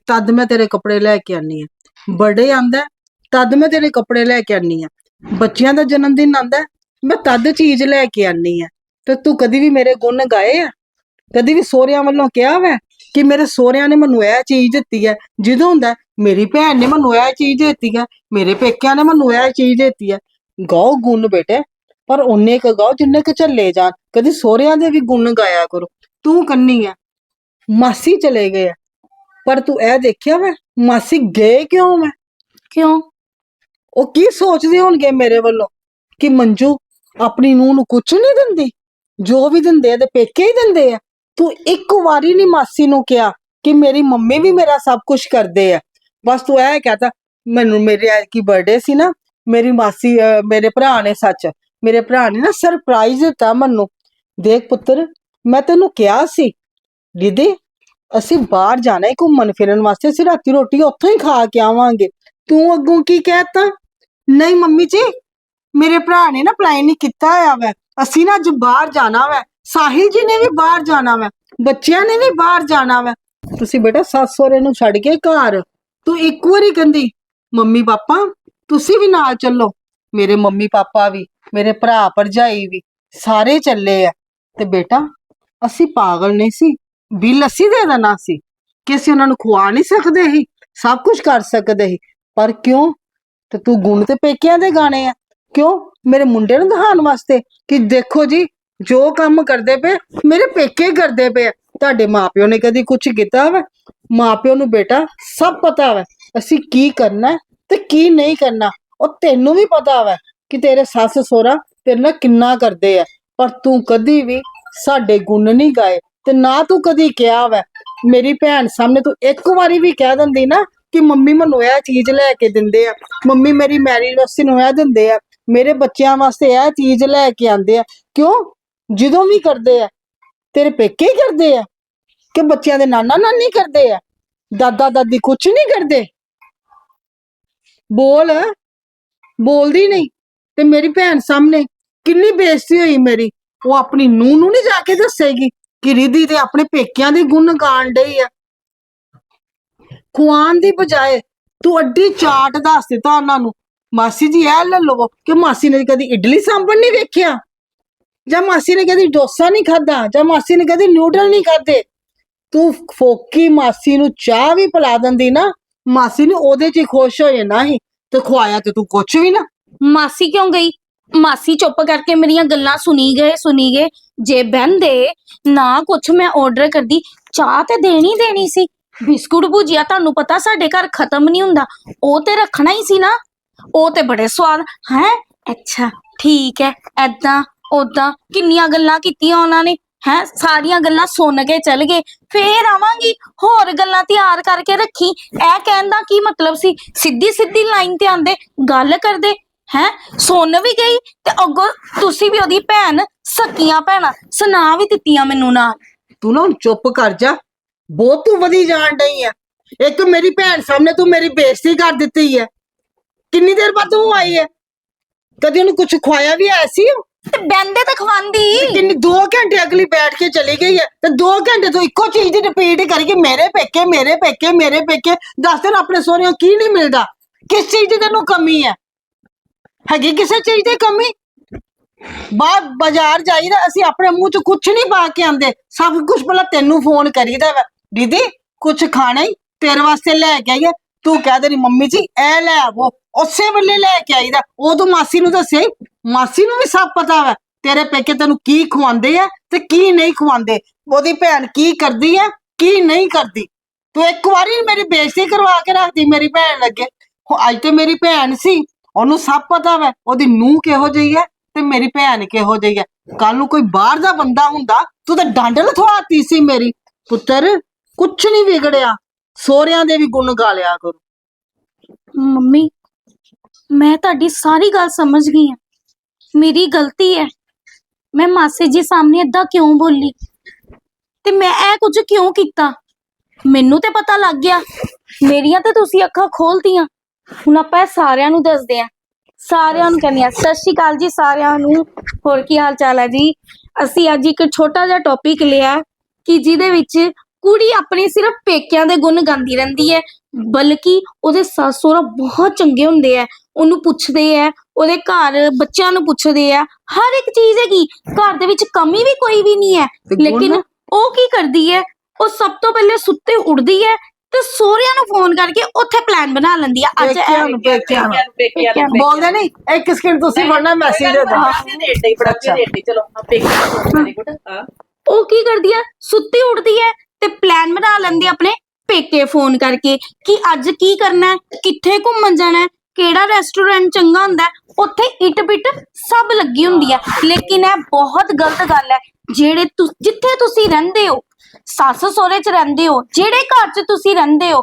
ਤਦ ਮੈਂ ਤੇਰੇ ਕੱਪੜੇ ਲੈ ਕੇ ਆਨੀ ਆ। ਬਰਥਡੇ ਆਂਦਾ, ਤਦ ਮੈਂ ਤੇਰੇ ਕੱਪੜੇ ਲੈ ਕੇ ਆਨੀ ਆ। ਬੱਚਿਆਂ ਦਾ ਜਨਮ ਦਿਨ ਆਂਦਾ ਮੈਂ ਤਦ ਚੀਜ਼ ਲੈ ਕੇ ਆਨੀ ਆ। ਤੇ ਤੂੰ ਕਦੀ ਵੀ ਮੇਰੇ ਗੁਣ ਗਾਏ ਆ? ਕਦੀ ਵੀ ਸਹੁਰਿਆਂ ਵੱਲੋਂ ਕਿਹਾ ਵੈ ਕਿ ਮੇਰੇ ਸਹੁਰਿਆਂ ਨੇ ਮੈਨੂੰ ਇਹ ਚੀਜ਼ ਦਿੱਤੀ ਹੈ ਜਦੋਂ ਹੁੰਦਾ ਮੇਰੀ ਭੈਣ ਨੇ ਮੈਨੂੰ ਇਹ ਚੀਜ਼ ਦਿੱਤੀ ਹੈ ਮੇਰੇ ਪੇਕਿਆਂ ਨੇ ਮੈਨੂੰ ਇਹ ਚੀਜ਼ ਦਿੱਤੀ ਹੈ ਗਾਓ ਗੁਣ ਬੇਟੇ ਪਰ ਉਹਨੇ ਕ ਗਾਓ ਜਿੰਨੇ ਕ ਝੱਲੇ ਜਾਣ ਕਦੀ ਸਹੁਰਿਆਂ ਦੇ ਵੀ ਗੁਣ ਗਾਇਆ ਕਰੋ। ਤੂੰ ਕੰਨੀ ਆ ਮਾਸੀ ਚਲੇ ਗਏ ਆ। ਪਰ ਤੂੰ ਇਹ ਦੇਖਿਆ ਵਾ ਮਾਸੀ ਗਏ ਕਿਉਂ ਵਾ? ਕਿਉਂ? ਉਹ ਕੀ ਸੋਚਦੇ ਹੋਣਗੇ ਮੇਰੇ ਵੱਲੋਂ ਕਿ ਮੰਜੂ ਆਪਣੀ ਨੂੰਹ ਨੂੰ ਕੁਝ ਨਹੀਂ ਦਿੰਦੀ, ਜੋ ਵੀ ਦਿੰਦੇ ਆ ਤੇ ਪੇਕੇ ਹੀ ਦਿੰਦੇ ਆ। ਤੂੰ ਇੱਕ ਵਾਰੀ ਨਹੀਂ ਮਾਸੀ ਨੂੰ ਕਿਹਾ ਕਿ ਮੇਰੀ ਮੰਮੀ ਵੀ ਮੇਰਾ ਸਭ ਕੁਝ ਕਰਦੇ ਆ। ਬਸ ਤੂੰ ਇਹ ਕਹਤਾ ਮੈਨੂੰ ਮੇਰੇ ਕੀ ਬਰਥਡੇ ਸੀ ਨਾ, ਮੇਰੀ ਮਾਸੀ ਮੇਰੇ ਭਰਾ ਨੇ ਸੱਚ, ਮੇਰੇ ਭਰਾ ਨੇ ਨਾ ਸਰਪ੍ਰਾਈਜ਼ ਦਿੱਤਾ ਮੈਨੂੰ। ਦੇਖ ਪੁੱਤਰ, ਮੈਂ ਤੈਨੂੰ ਕਿਹਾ ਸੀ, ਦੀਦੀ, ਅਸੀਂ ਬਾਹਰ ਜਾਣਾ ਹੈ ਘੁੰਮਣ ਫਿਰਨ ਵਾਸਤੇ, ਅਸੀਂ ਰਾਤੀ ਰੋਟੀ ਉੱਥੋਂ ਹੀ ਖਾ ਕੇ ਆਵਾਂਗੇ। ਤੂੰ ਅੱਗੋਂ ਕੀ ਕਹਿਤਾ ਨਹੀਂ ਮੰਮੀ ਜੀ ਮੇਰੇ ਭਰਾ ਨੇ ਨਾ ਪਲਾਨ ਨਹੀਂ ਕੀਤਾ ਹੋਇਆ ਵੈ। ਅਸੀਂ ਨਾ ਅੱਜ ਬਾਹਰ ਜਾਣਾ ਵੈ। ਸਾਹਿਲ ਜੀ ਨੇ ਵੀ ਬਾਹਰ ਜਾਣਾ ਵੈ। ਬੱਚਿਆਂ ਨੇ ਵੀ ਬਾਹਰ ਜਾਣਾ ਵੈ। ਤੁਸੀਂ ਬੇਟਾ ਸੱਸ ਸਹੁਰੇ ਨੂੰ ਛੱਡ ਕੇ ਘਰ। ਤੂੰ ਇੱਕ ਵਾਰੀ ਕਹਿੰਦੀ, ਮੰਮੀ ਪਾਪਾ, ਤੁਸੀਂ ਵੀ ਨਾਲ ਚੱਲੋ। ਮੇਰੇ ਮੰਮੀ ਪਾਪਾ ਵੀ, ਮੇਰੇ ਭਰਾ ਭਰਜਾਈ ਵੀ, ਸਾਰੇ ਚੱਲੇ ਆ। ਤੇ ਬੇਟਾ, ਅਸੀਂ ਪਾਗਲ ਨਹੀਂ ਸੀ। ਬਿੱਲ ਅਸੀਂ ਦੇ ਦੇਣਾ ਸੀ। ਕਿ ਅਸੀਂ ਉਹਨਾਂ ਨੂੰ ਖਵਾ ਨਹੀਂ ਸਕਦੇ ਸੀ। ਸਭ ਕੁਝ ਕਰ ਸਕਦੇ ਸੀ। ਪਰ ਕਿਉਂ? ਤੇ ਤੂੰ ਗੁਣ ਤੇ ਪੇਕਿਆਂ ਦੇ ਗਾਣੇ ਆ। ਕਿਉਂ? ਮੇਰੇ ਮੁੰਡੇ ਨੂੰ ਦਿਖਾਉਣ ਵਾਸਤੇ ਕਿ ਦੇਖੋ ਜੀ, ਜੋ ਕੰਮ ਕਰਦੇ ਪਏ, ਮੇਰੇ ਪੇਕੇ ਕਰਦੇ ਪਏ ਆ। ਤੁਹਾਡੇ ਮਾਪਿਓ ਨੇ ਕਦੀ ਕੁਝ ਕੀਤਾ ਵਾ? ਮਾਪਿਓ ਨੂੰ ਬੇਟਾ, ਸਭ ਪਤਾ ਵਾ, ਅਸੀਂ ਕੀ ਕਰਨਾ ਤੇ ਕੀ ਨਹੀਂ ਕਰਨਾ। ਉਹ ਤੈਨੂੰ ਵੀ ਪਤਾ ਵਾ ਕਿ ਤੇਰੇ ਸੱਸ ਸੋਹਰਾ ਤੇਰੇ ਨਾਲ ਕਿੰਨਾ ਕਰਦੇ ਆ। ਪਰ ਤੂੰ ਕਦੀ ਵੀ ਸਾਡੇ ਗੁਣ ਨਹੀਂ ਗਾਏ ਤੇ ਨਾ ਤੂੰ ਕਦੀ ਕਿਹਾ ਵੈ। ਮੇਰੀ ਭੈਣ ਸਾਹਮਣੇ ਤੂੰ ਇੱਕ ਵਾਰੀ ਵੀ ਕਹਿ ਦਿੰਦੀ ਨਾ ਕਿ ਮੰਮੀ ਮੈਨੂੰ ਇਹ ਚੀਜ਼ ਲੈ ਕੇ ਦਿੰਦੇ ਆ। ਮੰਮੀ ਮੇਰੀ ਮੈਰਿਜ ਵਾਸਤੇ ਨੂੰ ਇਹ ਦਿੰਦੇ ਆ। ਮੇਰੇ ਬੱਚਿਆਂ ਵਾਸਤੇ ਇਹ ਚੀਜ਼ ਲੈ ਕੇ ਆਂਦੇ ਆ। ਕਿਉਂ? ਜਦੋਂ ਵੀ ਕਰਦੇ ਆ, ਤੇਰੇ ਪੇਕੇ ਹੀ ਕਰਦੇ ਆ ਕਿ ਬੱਚਿਆਂ ਦੇ ਨਾਨਾ ਨਾਨੀ ਕਰਦੇ ਆ? ਦਾਦਾ ਦਾਦੀ ਕੁਛ ਨਹੀਂ ਕਰਦੇ। ਬੋਲ ਬੋਲਦੀ ਨਹੀਂ। ਤੇ ਮੇਰੀ ਭੈਣ ਸਾਹਮਣੇ ਕਿੰਨੀ ਬੇਇੱਜ਼ਤੀ ਹੋਈ ਮੇਰੀ। ਉਹ ਆਪਣੀ ਨੂੰਹ ਨੂੰ ਨਹੀਂ ਜਾ ਕੇ ਦੱਸੇਗੀ ਕਿ ਰਿਧੀ ਤੇ ਆਪਣੇ ਪੇਕਿਆਂ ਦੇ ਗੁਣ ਗਾਣ ਡਈ ਆ। ਖੁਆਨ ਦੀ ਬਜਾਏ ਤੂੰ ਅੱਡੀ ਚਾਟ ਦੱਸ ਦਿੱਤਾ ਉਹਨਾਂ ਨੂੰ ਮਾਸੀ ਜੀ ਇਹ ਲੈ ਲਵੋ ਕਿ ਮਾਸੀ ਨੇ ਕਦੀ ਇਡਲੀ ਸਾਂਭਣ ਨਹੀਂ ਵੇਖਿਆ? ਜਾਂ ਮਾਸੀ ਨੇ ਕਦੀ ਡੋਸਾ ਨਹੀਂ ਖਾਦਾ ਜਾਂ ਮਾਸੀ ਨੇ ਕਦੀ ਨਿਊਡਲ ਨਹੀਂ ਖਾਦੇ ਤੂੰ ਫੋਕੀ ਮਾਸੀ ਨੂੰ ਚਾਹ ਵੀ ਪਿਲਾ ਦਿੰਦੀ ਨਾ, ਮਾਸੀ ਨੂੰ ਉਹਦੇ 'ਚ ਹੀ ਖੁਸ਼ ਹੋ ਜਾਣਾ ਸੀ ਤੇ ਖਵਾਇਆ ਤੇ ਤੂੰ ਕੁਛ ਵੀ ਨਾ। ਮਾਸੀ ਕਿਉਂ ਗਈ? ਮਾਸੀ ਚੁੱਪ ਕਰਕੇ ਮੇਰੀਆਂ ਗੱਲਾਂ ਸੁਣੀ ਗਏ ਸੁਣੀ ਗਏ। ਜੇ ਬਹਿੰਦੇ ਨਾ ਕੁਛ ਮੈਂ ਆਰਡਰ ਕਰਦੀ, ਚਾਹ ਤੇ ਦੇਣੀ ਦੇਣੀ ਸੀ। ਬਿਸਕੁਟ ਭੁਜੀਆ ਤੁਹਾਨੂੰ ਪਤਾ ਸਾਡੇ ਘਰ ਖਤਮ ਨਹੀਂ ਹੁੰਦਾ, ਉਹ ਤੇ ਰੱਖਣਾ ਹੀ ਸੀ ਨਾ। ਉਹ ਤੇ ਬੜੇ ਸਵਾਦ, ਹੈ? ਅੱਛਾ, ਠੀਕ ਹੈ ਐਦਾਂ ਉਦਾਂ ਕਿੰਨੀਆਂ ਗੱਲਾਂ ਕੀਤੀਆਂ ਉਹਨਾਂ ਨੇ, ਹੈ? ਸਾਰੀਆਂ ਗੱਲਾਂ ਸੁਣ ਕੇ ਚੱਲ ਗਏ, ਫੇਰ ਆਵਾਂਗੀ, ਹੋਰ ਗੱਲਾਂ ਤਿਆਰ ਕਰਕੇ ਰੱਖੀ। ਇਹ ਕਹਿਣ ਦਾ ਕੀ ਮਤਲਬ ਸੀ? ਸਿੱਧੀ ਸਿੱਧੀ ਲਾਈਨ ਤੇ ਆਂਦੇ, ਗੱਲ ਕਰਦੇ। ਹੈ? ਸੁਣ ਵੀ ਗਈ ਤੇ ਅੱਗੋਂ ਤੁਸੀਂ ਵੀ ਉਹਦੀ ਭੈਣ ਸਕੀਆਂ ਭੈਣਾਂ, ਸੁਣਾ ਵੀ ਦਿੱਤੀਆਂ ਮੈਨੂੰ ਨਾਲ। ਤੂੰ ਨਾ ਹੁਣ ਚੁੱਪ ਕਰ ਜਾ, ਬਹੁਤ ਤੂੰ ਵਧੀ ਜਾਣ ਡਈ ਆ ਇੱਕ ਮੇਰੀ ਭੈਣ ਸਾਹਮਣੇ ਤੂੰ ਮੇਰੀ ਬੇਇੱਜ਼ਤੀ ਕਰ ਦਿੱਤੀ ਹੈ ਕਿੰਨੀ ਦੇਰ ਬਾਅਦ ਉਹ ਆਈ ਹੈ ਕਦੀ ਉਹਨੂੰ ਕੁਝ ਖਵਾਇਆ ਵੀ ਐ ਸੀ? ਤੇ ਬੈਂਦੇ ਤਾਂ ਖਵਾਂਦੀ ਕਿੰਨੀ 2 ਘੰਟੇ ਅਗਲੀ ਬੈਠ ਕੇ ਚਲੀ ਗਈ ਹੈ ਤੇ 2 ਘੰਟੇ ਤੋਂ ਇੱਕੋ ਚੀਜ਼ ਦੀ ਰਿਪੀਟ ਕਰੀ ਕਿ ਮੇਰੇ ਪੇਕੇ ਮੇਰੇ ਪੇਕੇ ਮੇਰੇ ਪੇਕੇ। ਦੱਸ ਤੈਨੂੰ ਆਪਣੇ ਸਹੁਰਿਆਂ ਕੀ ਨਹੀਂ ਮਿਲਦਾ? ਕਿਸ ਚੀਜ਼ ਦੀ ਤੈਨੂੰ ਕਮੀ ਹੈ ਹੈਗੀ ਕਿਸੇ ਚੀਜ਼ ਦੀ ਕਮੀ? ਬਾਹਰ ਬਾਜ਼ਾਰ ਜਾਈਦਾ ਅਸੀਂ ਆਪਣੇ ਮੂੰਹ ਚ ਕੁਝ ਨਹੀਂ ਪਾ ਕੇ ਆਂਦੇ ਸਭ ਕੁਝ ਪਹਿਲਾਂ ਤੈਨੂੰ ਫੋਨ ਕਰੀਦਾ ਵਾ। ਦੀਦੀ ਕੁਝ ਖਾਣਾ ਹੀ ਤੇਰੇ ਵਾਸਤੇ ਲੈ ਕੇ ਆਈਏ ਤੂੰ ਕਹਿ ਦੇਣੀ ਮੰਮੀ ਜੀ, ਇਹ ਲੈ ਆਵੋ, ਉਸੇ ਵੇਲੇ ਲੈ ਕੇ ਆਈਦਾ। ਉਹ ਤੂੰ ਮਾਸੀ ਨੂੰ ਦੱਸਿਆ ਮਾਸੀ ਨੂੰ ਵੀ ਸਭ ਪਤਾ ਵਾ, ਤੇਰੇ ਪੇਕੇ ਤੈਨੂੰ ਕੀ ਖਵਾਉਂਦੇ ਆ ਤੇ ਕੀ ਨਹੀਂ ਖਵਾਉਂਦੇ। ਉਹਦੀ ਭੈਣ ਕੀ ਕਰਦੀ ਆ, ਕੀ ਨਹੀਂ ਕਰਦੀ। ਤੂੰ ਇੱਕ ਵਾਰੀ ਮੇਰੀ ਬੇਇੱਜ਼ਤੀ ਕਰਵਾ ਕੇ ਰੱਖਦੀ, ਮੇਰੀ ਭੈਣ ਲੱਗੇ ਅੱਜ ਤੇ ਮੇਰੀ ਭੈਣ ਸੀ, ਉਹਨੂੰ ਸਭ ਪਤਾ ਵਾ, ਉਹਦੀ ਨੂੰਹ ਕਿਹੋ ਜਿਹੀ ਹੈ ਤੇ ਮੇਰੀ ਭੈਣ ਕਿਹੋ ਜਿਹੀ ਹੈ ਕੱਲ ਨੂੰ ਕੋਈ ਬਾਹਰ ਦਾ ਬੰਦਾ ਹੁੰਦਾ, ਤੂੰ ਤਾਂ ਡਾਂਡਲ ਲਥਵਾਤੀ ਸੀ ਮੇਰੀ। ਪੁੱਤਰ, ਕੁਛ ਨਹੀਂ ਵਿਗੜਿਆ। ਸੋਹਰਿਆਂ ਦੇ ਵੀ ਗੁਣ ਗਾਲਿਆ ਕਰੋ। ਮੰਮੀ, ਮੈਂ ਤੁਹਾਡੀ ਸਾਰੀ ਗੱਲ ਸਮਝ ਗਈ ਹਾਂ। ਮੇਰੀ ਗਲਤੀ ਹੈ। ਮੈਂ ਮਾਸੀ ਜੀ ਸਾਹਮਣੇ ਏਦਾਂ ਕਿਉਂ ਬੋਲੀ? ਤੇ ਮੈਂ ਇਹ ਕੁਝ ਕਿਉਂ ਕੀਤਾ? ਮੈਨੂੰ ਤੇ ਪਤਾ ਲੱਗ ਗਿਆ। ਮੇਰੀਆਂ ਤੇ ਤੁਸੀਂ ਅੱਖਾਂ ਖੋਲਤੀਆਂ। ਹੁਣ ਆਪਾਂ ਇਹ ਸਾਰਿਆਂ ਨੂੰ ਦੱਸਦੇ ਆ ਸਾਰਿਆਂ ਨੂੰ ਕਹਿੰਦੇ ਆ ਸਤਿ ਸ਼੍ਰੀ ਅਕਾਲ ਜੀ ਸਾਰਿਆਂ ਨੂੰ। ਹੋਰ ਕੀ ਹਾਲ ਚਾਲ ਹੈ ਜੀ? ਅਸੀਂ ਅੱਜ ਇੱਕ ਛੋਟਾ ਜਿਹਾ ਟੌਪਿਕ ਲਿਆ ਕਿ ਜਿਹਦੇ ਵਿੱਚ ਕੁੜੀ ਆਪਣੇ ਸਿਰਫ ਪੇਕਿਆਂ ਦੇ ਗੁਣ ਗਾਉਂਦੀ ਰਹਿੰਦੀ ਹੈ ਬਲਕਿ ਉਹਦੇ ਸੱਸ ਸਹੁਰਾ ਬਹੁਤ ਚੰਗੇ ਹੁੰਦੇ ਆ ਉਹਨੂੰ ਪੁੱਛਦੇ ਆ ਉਹਦੇ ਘਰ ਬੱਚਿਆਂ ਨੂੰ ਪੁੱਛਦੇ ਆ ਹਰ ਇੱਕ ਚੀਜ਼ ਹੈਗੀ ਘਰ ਦੇ ਵਿੱਚ ਕਮੀ ਵੀ ਕੋਈ ਵੀ ਨਹੀਂ ਹੈ ਤੇ ਗੁਣ? ਲੇਕਿਨ ਉਹ ਕੀ ਕਰਦੀ ਹੈ ਉਹ ਸਭ ਤੋਂ ਪਹਿਲੇ ਸੁੱਤੇ ਉੱਠਦੀ ਹੈ ਤੇ ਸਹੁਰਿਆਂ ਨੂੰ ਫੋਨ ਕਰਕੇ ਉੱਥੇ ਪਲਾਨ ਬਣਾ ਲੈਂਦੀ ਆ ਅੱਜ ਪੇਕਿਆਂ ਇਹ ਨੂੰ ਪੇਕਿਆਂ ਨੂੰ ਪੇਕਿਆਂ ਨੂੰ। ਬੋਲਦੇ ਨਹੀਂ ਇੱਕ ਸਕਿੰਟ ਤੁਸੀਂ ਫੜਨਾ ਮੈਸੇਜ ਦੇ ਦਿਓ। ਚਲੋ ਹਾਂ ਉਹ ਕੀ ਕਰਦੀ ਹੈ ਸੁੱਤੀ ਉੱਠਦੀ ਹੈ ਤੇ ਪਲਾਨ ਬਣਾ ਲੈਂਦੀ ਆਪਣੇ ਪੇਕੇ ਫੋਨ ਕਰਕੇ ਕਿ ਅੱਜ ਕੀ ਕਰਨਾ ਹੈ ਕਿੱਥੇ ਘੁੰਮਣ ਜਾਣਾ ਹੈ ਕਿਹੜਾ ਰੈਸਟੋਰੈਂਟ ਚੰਗਾ ਹੁੰਦਾ ਹੈ, ਉੱਥੇ ਇਟ ਬਿਟ ਸਭ ਲੱਗੀ ਹੁੰਦੀ ਹੈ। ਲੇਕਿਨ ਇਹ ਬਹੁਤ ਗਲਤ ਗੱਲ ਹੈ ਜਿਹੜੇ ਤੁ- ਜਿੱਥੇ ਤੁਸੀਂ ਰਹਿੰਦੇ ਹੋ ਸੱਸ ਸਹੁਰੇ ਚ ਰਹਿੰਦੇ ਹੋ ਜਿਹੜੇ ਘਰ ਚ ਤੁਸੀਂ ਰਹਿੰਦੇ ਹੋ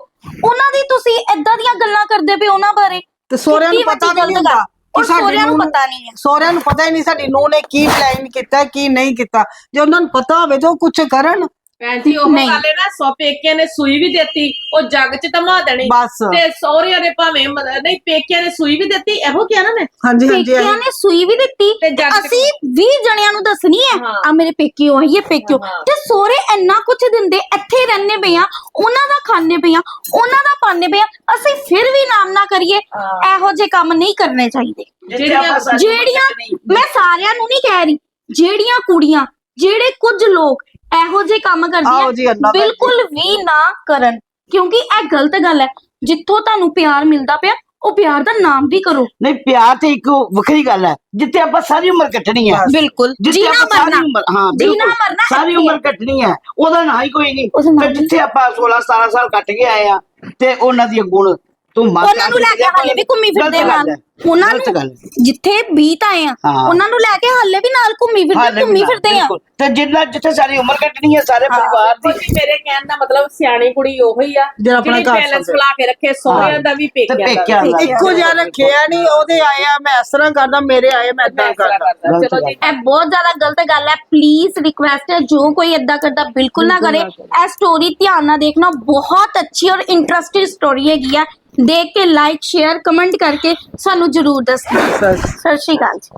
ਉਹਨਾਂ ਦੀ ਤੁਸੀਂ ਏਦਾਂ ਦੀਆਂ ਗੱਲਾਂ ਕਰਦੇ ਪਏ ਉਹਨਾਂ ਬਾਰੇ। ਤੇ ਸੋਹਰਿਆਂ ਨੂੰ ਕਿੰਨੀ ਪਤਾ ਵੀ ਨਹੀਂ ਗਲਤ ਗੱਲ। ਹੁੰਦਾ ਔਰ ਸਹੁਰਿਆਂ ਨੂੰ ਨੂੰਹ ਪਤਾ ਨਹੀਂ ਹੈ। ਸੋਹਰਿਆਂ ਨੂੰ ਪਤਾ ਹੀ ਨਹੀਂ ਸਾਡੀ ਨੂੰਹ ਨੇ ਕੀ ਪਲਾਨ ਕੀਤਾ ਕੀ ਨਹੀਂ ਕੀਤਾ। ਜੇ ਉਹਨਾਂ ਨੂੰ ਪਤਾ ਹੋਵੇ ਤਾਂ ਉਹ ਕੁਝ ਕਰਨ। ਭੈਣ ਜੀ ਉਹ ਨਹੀਂ। ਗੱਲ ਹੈ ਨਾ ਸੋ ਪੇਕਿਆਂ ਨੇ ਸੂਈ ਵੀ ਦਿੱਤੀ ਉਹ ਜੱਗ 'ਚ ਧਮਾ ਦੇਣੀ। ਬਸ। ਤੇ ਸਹੁਰਿਆਂ ਨੇ ਭਾਵੇਂ ਮ- ਨਹੀਂ ਪੇਕਿਆਂ ਨੇ ਸੂਈ ਵੀ ਦਿੱਤੀ ਇਹੋ ਕਿਹਾ ਨਾ ਮੈਂ। ਹਾਂਜੀ ਹਾਂਜੀ ਪੇਕਿਆਂ ਨੇ ਸੂਈ ਵੀ ਦਿੱਤੀ ਤੇ ਜੱਗ 'ਚ- ਅਸੀਂ 20 ਜਣਿਆਂ ਨੂੰ ਦੱਸਣੀ ਹੈ ਹਾਂ। ਆ ਮੇਰੇ ਪੇਕਿਓ ਆਈਏ ਪੇਕਿਓ। ਹਾਂ। ਤੇ ਸੋਰੇ ਇੰਨਾ ਕੁਝ ਦਿੰਦੇ ਇੱਥੇ ਰਹਿੰਦੇ ਪਏ ਆ ਉਹਨਾਂ ਦਾ ਖਾਣੇ ਪਏ ਆ ਉਹਨਾਂ ਦਾ ਪਾਣੇ ਪਏ ਆ ਅਸੀਂ ਫਿਰ ਵੀ ਨਾਮ ਨਾ ਕਰੀਏ ਇਹੋ ਜਿਹੇ ਕੰਮ ਨਹੀਂ ਕਰਨੇ ਚਾਹੀਦੇ। ਜਿਹੜੀਆਂ ਜਿਹੜੀਆਂ ਮੈਂ ਸਾਰਿਆਂ ਨੂੰ ਨਹੀਂ ਕਹਿ ਰਹੀ ਜਿਹੜੀਆਂ ਕੁੜੀਆਂ ਜਿਹੜੇ ਕੁਝ ਲੋਕ ਇਹੋ ਜਿਹੇ ਕੰਮ ਆਓ ਜੀ, ਕਰਦੀਆਂ ਅੱਲਾ। ਬਿਲਕੁਲ ਵੀ ਨਾ ਕਰਨ। ਕਿਉਂਕਿ ਇਹ ਗਲਤ ਗੱਲ ਹੈ ਜਿੱਥੋਂ ਤੁਹਾਨੂੰ ਪਿਆਰ ਮਿਲਦਾ ਪਿਆ ਉਹ ਪਿਆਰ ਦਾ ਨਾਮ ਵੀ ਕਰੋ। ਨਹੀਂ ਪਿਆਰ ਤੇ ਇੱਕ ਵੱਖਰੀ ਗੱਲ ਹੈ ਜਿੱਥੇ ਆਪਾਂ ਸਾਰੀ ਉਮਰ ਕੱਟਣੀ ਹੈ। ਬਿਲਕੁਲ ਜਿੱਥੇ ਜੀਣਾ ਆਪਾਂ ਸਾਰੀ ਮਰਨਾ। ਉਮਰ ਹਾਂ ਜੀਣਾ ਬਿਲਕੁਲ। ਮਰਨਾ ਸਾਰੀ ਇੱਥੇ ਉਮਰ ਕੱਟਣੀ ਹੈ ਉਹਦਾ ਨਾ ਹੀ ਕੋਈ ਨਹੀਂ। ਉਹਦਾ ਨਾਂ ਤੇ ਜਿੱਥੇ ਆਪਾਂ 16 17 ਸਾਲ ਕੱਟ ਕੇ ਆਏ ਆ ਤੇ ਉਹਨਾਂ ਦੀ ਗੁਣ ਤੂੰ ਮੰਨ ਉਹਨਾਂ ਨੂੰ ਲੈ ਕੇ ਹਾਲੇ ਵੀ ਘੁੰਮੀ ਫਿਰਦੇ ਹੈ। ਉਹਨਾਂ ਗਲਤ ਗੱਲ ਨੂੰ ਜਿੱਥੇ ਬੀਤ ਆਏ ਆ ਹਾਂ। ਉਹਨਾਂ ਨੂੰ ਲੈ ਕੇ ਹਾਲੇ ਵੀ ਨਾਲ ਘੁੰਮੀ ਫਿਰਦੇ ਹਾਲੇ ਵੀ ਘੁੰਮੀ ਨਾ, ਫਿਰਦੇ ਆ। ਬਿਲਕੁਲ। ਤੇ ਜਿੰਨਾ ਜਿੱਥੇ ਸਾਰੀ ਉਮਰ ਕੱਟਣੀ ਹੈ ਸਾਰੇ ਪਰਿਵਾਰ ਦੀ। ਜੀ ਮੇਰੇ ਕਹਿਣ ਦਾ ਮਤਲਬ ਸਿਆਣੀ ਕੁੜੀ ਉਹੀ ਆ ਜਿਹੜਾ ਆਪਣਾ ਘਰ ਬੈਲੈਂਸ ਸੰਭੇ। ਬਣਾ ਕੇ ਰੱਖੇ ਸਹੁਰਿਆਂ ਦਾ ਵੀ ਤੇ ਪੇਕਿਆਂ ਦਾ ਪੇਕਿਆਂ ਵੀ। ਦਾ। ਇੱਕੋ ਜਿਹਾ ਰੱਖਿਆ ਨਹੀਂ ਉਹਦੇ ਆਇਆ ਮੈਂ ਇਸ ਤਰ੍ਹਾਂ ਕਰਦਾ ਮੇਰੇ ਆਏ ਮੈਂ ਇਦਾਂ ਕਰਦਾ। ਗਲਤ ਚਲੋ ਜੀ। ਇਹ ਬਹੁਤ ਜ਼ਿਆਦਾ ਗਲਤ ਗੱਲ ਹੈ। ਪਲੀਜ਼ ਰਿਕੁਐਸਟ ਹੈ ਜੋ ਕੋਈ ਏਦਾਂ ਕਰਦਾ ਬਿਲਕੁਲ ਨਾ ਕਰੇ। ਇਹ ਸਟੋਰੀ ਧਿਆਨ ਨਾਲ ਦੇਖਣਾ ਬਹੁਤ ਅੱਛੀ ਔਰ ਇੰਟਰਸਟਿੰਗ ਸਟੋਰੀ ਹੈਗੀ ਆ। ਦੇਖ ਕੇ ਲਾਈਕ ਸ਼ੇਅਰ ਕਮੈਂਟ ਕਰਕੇ ਸਾਨੂੰ ਜਰੂਰ ਦੱਸਣਾ। ਸਰ ਸਤਿ ਸ਼੍ਰੀ ਅਕਾਲ ਜੀ।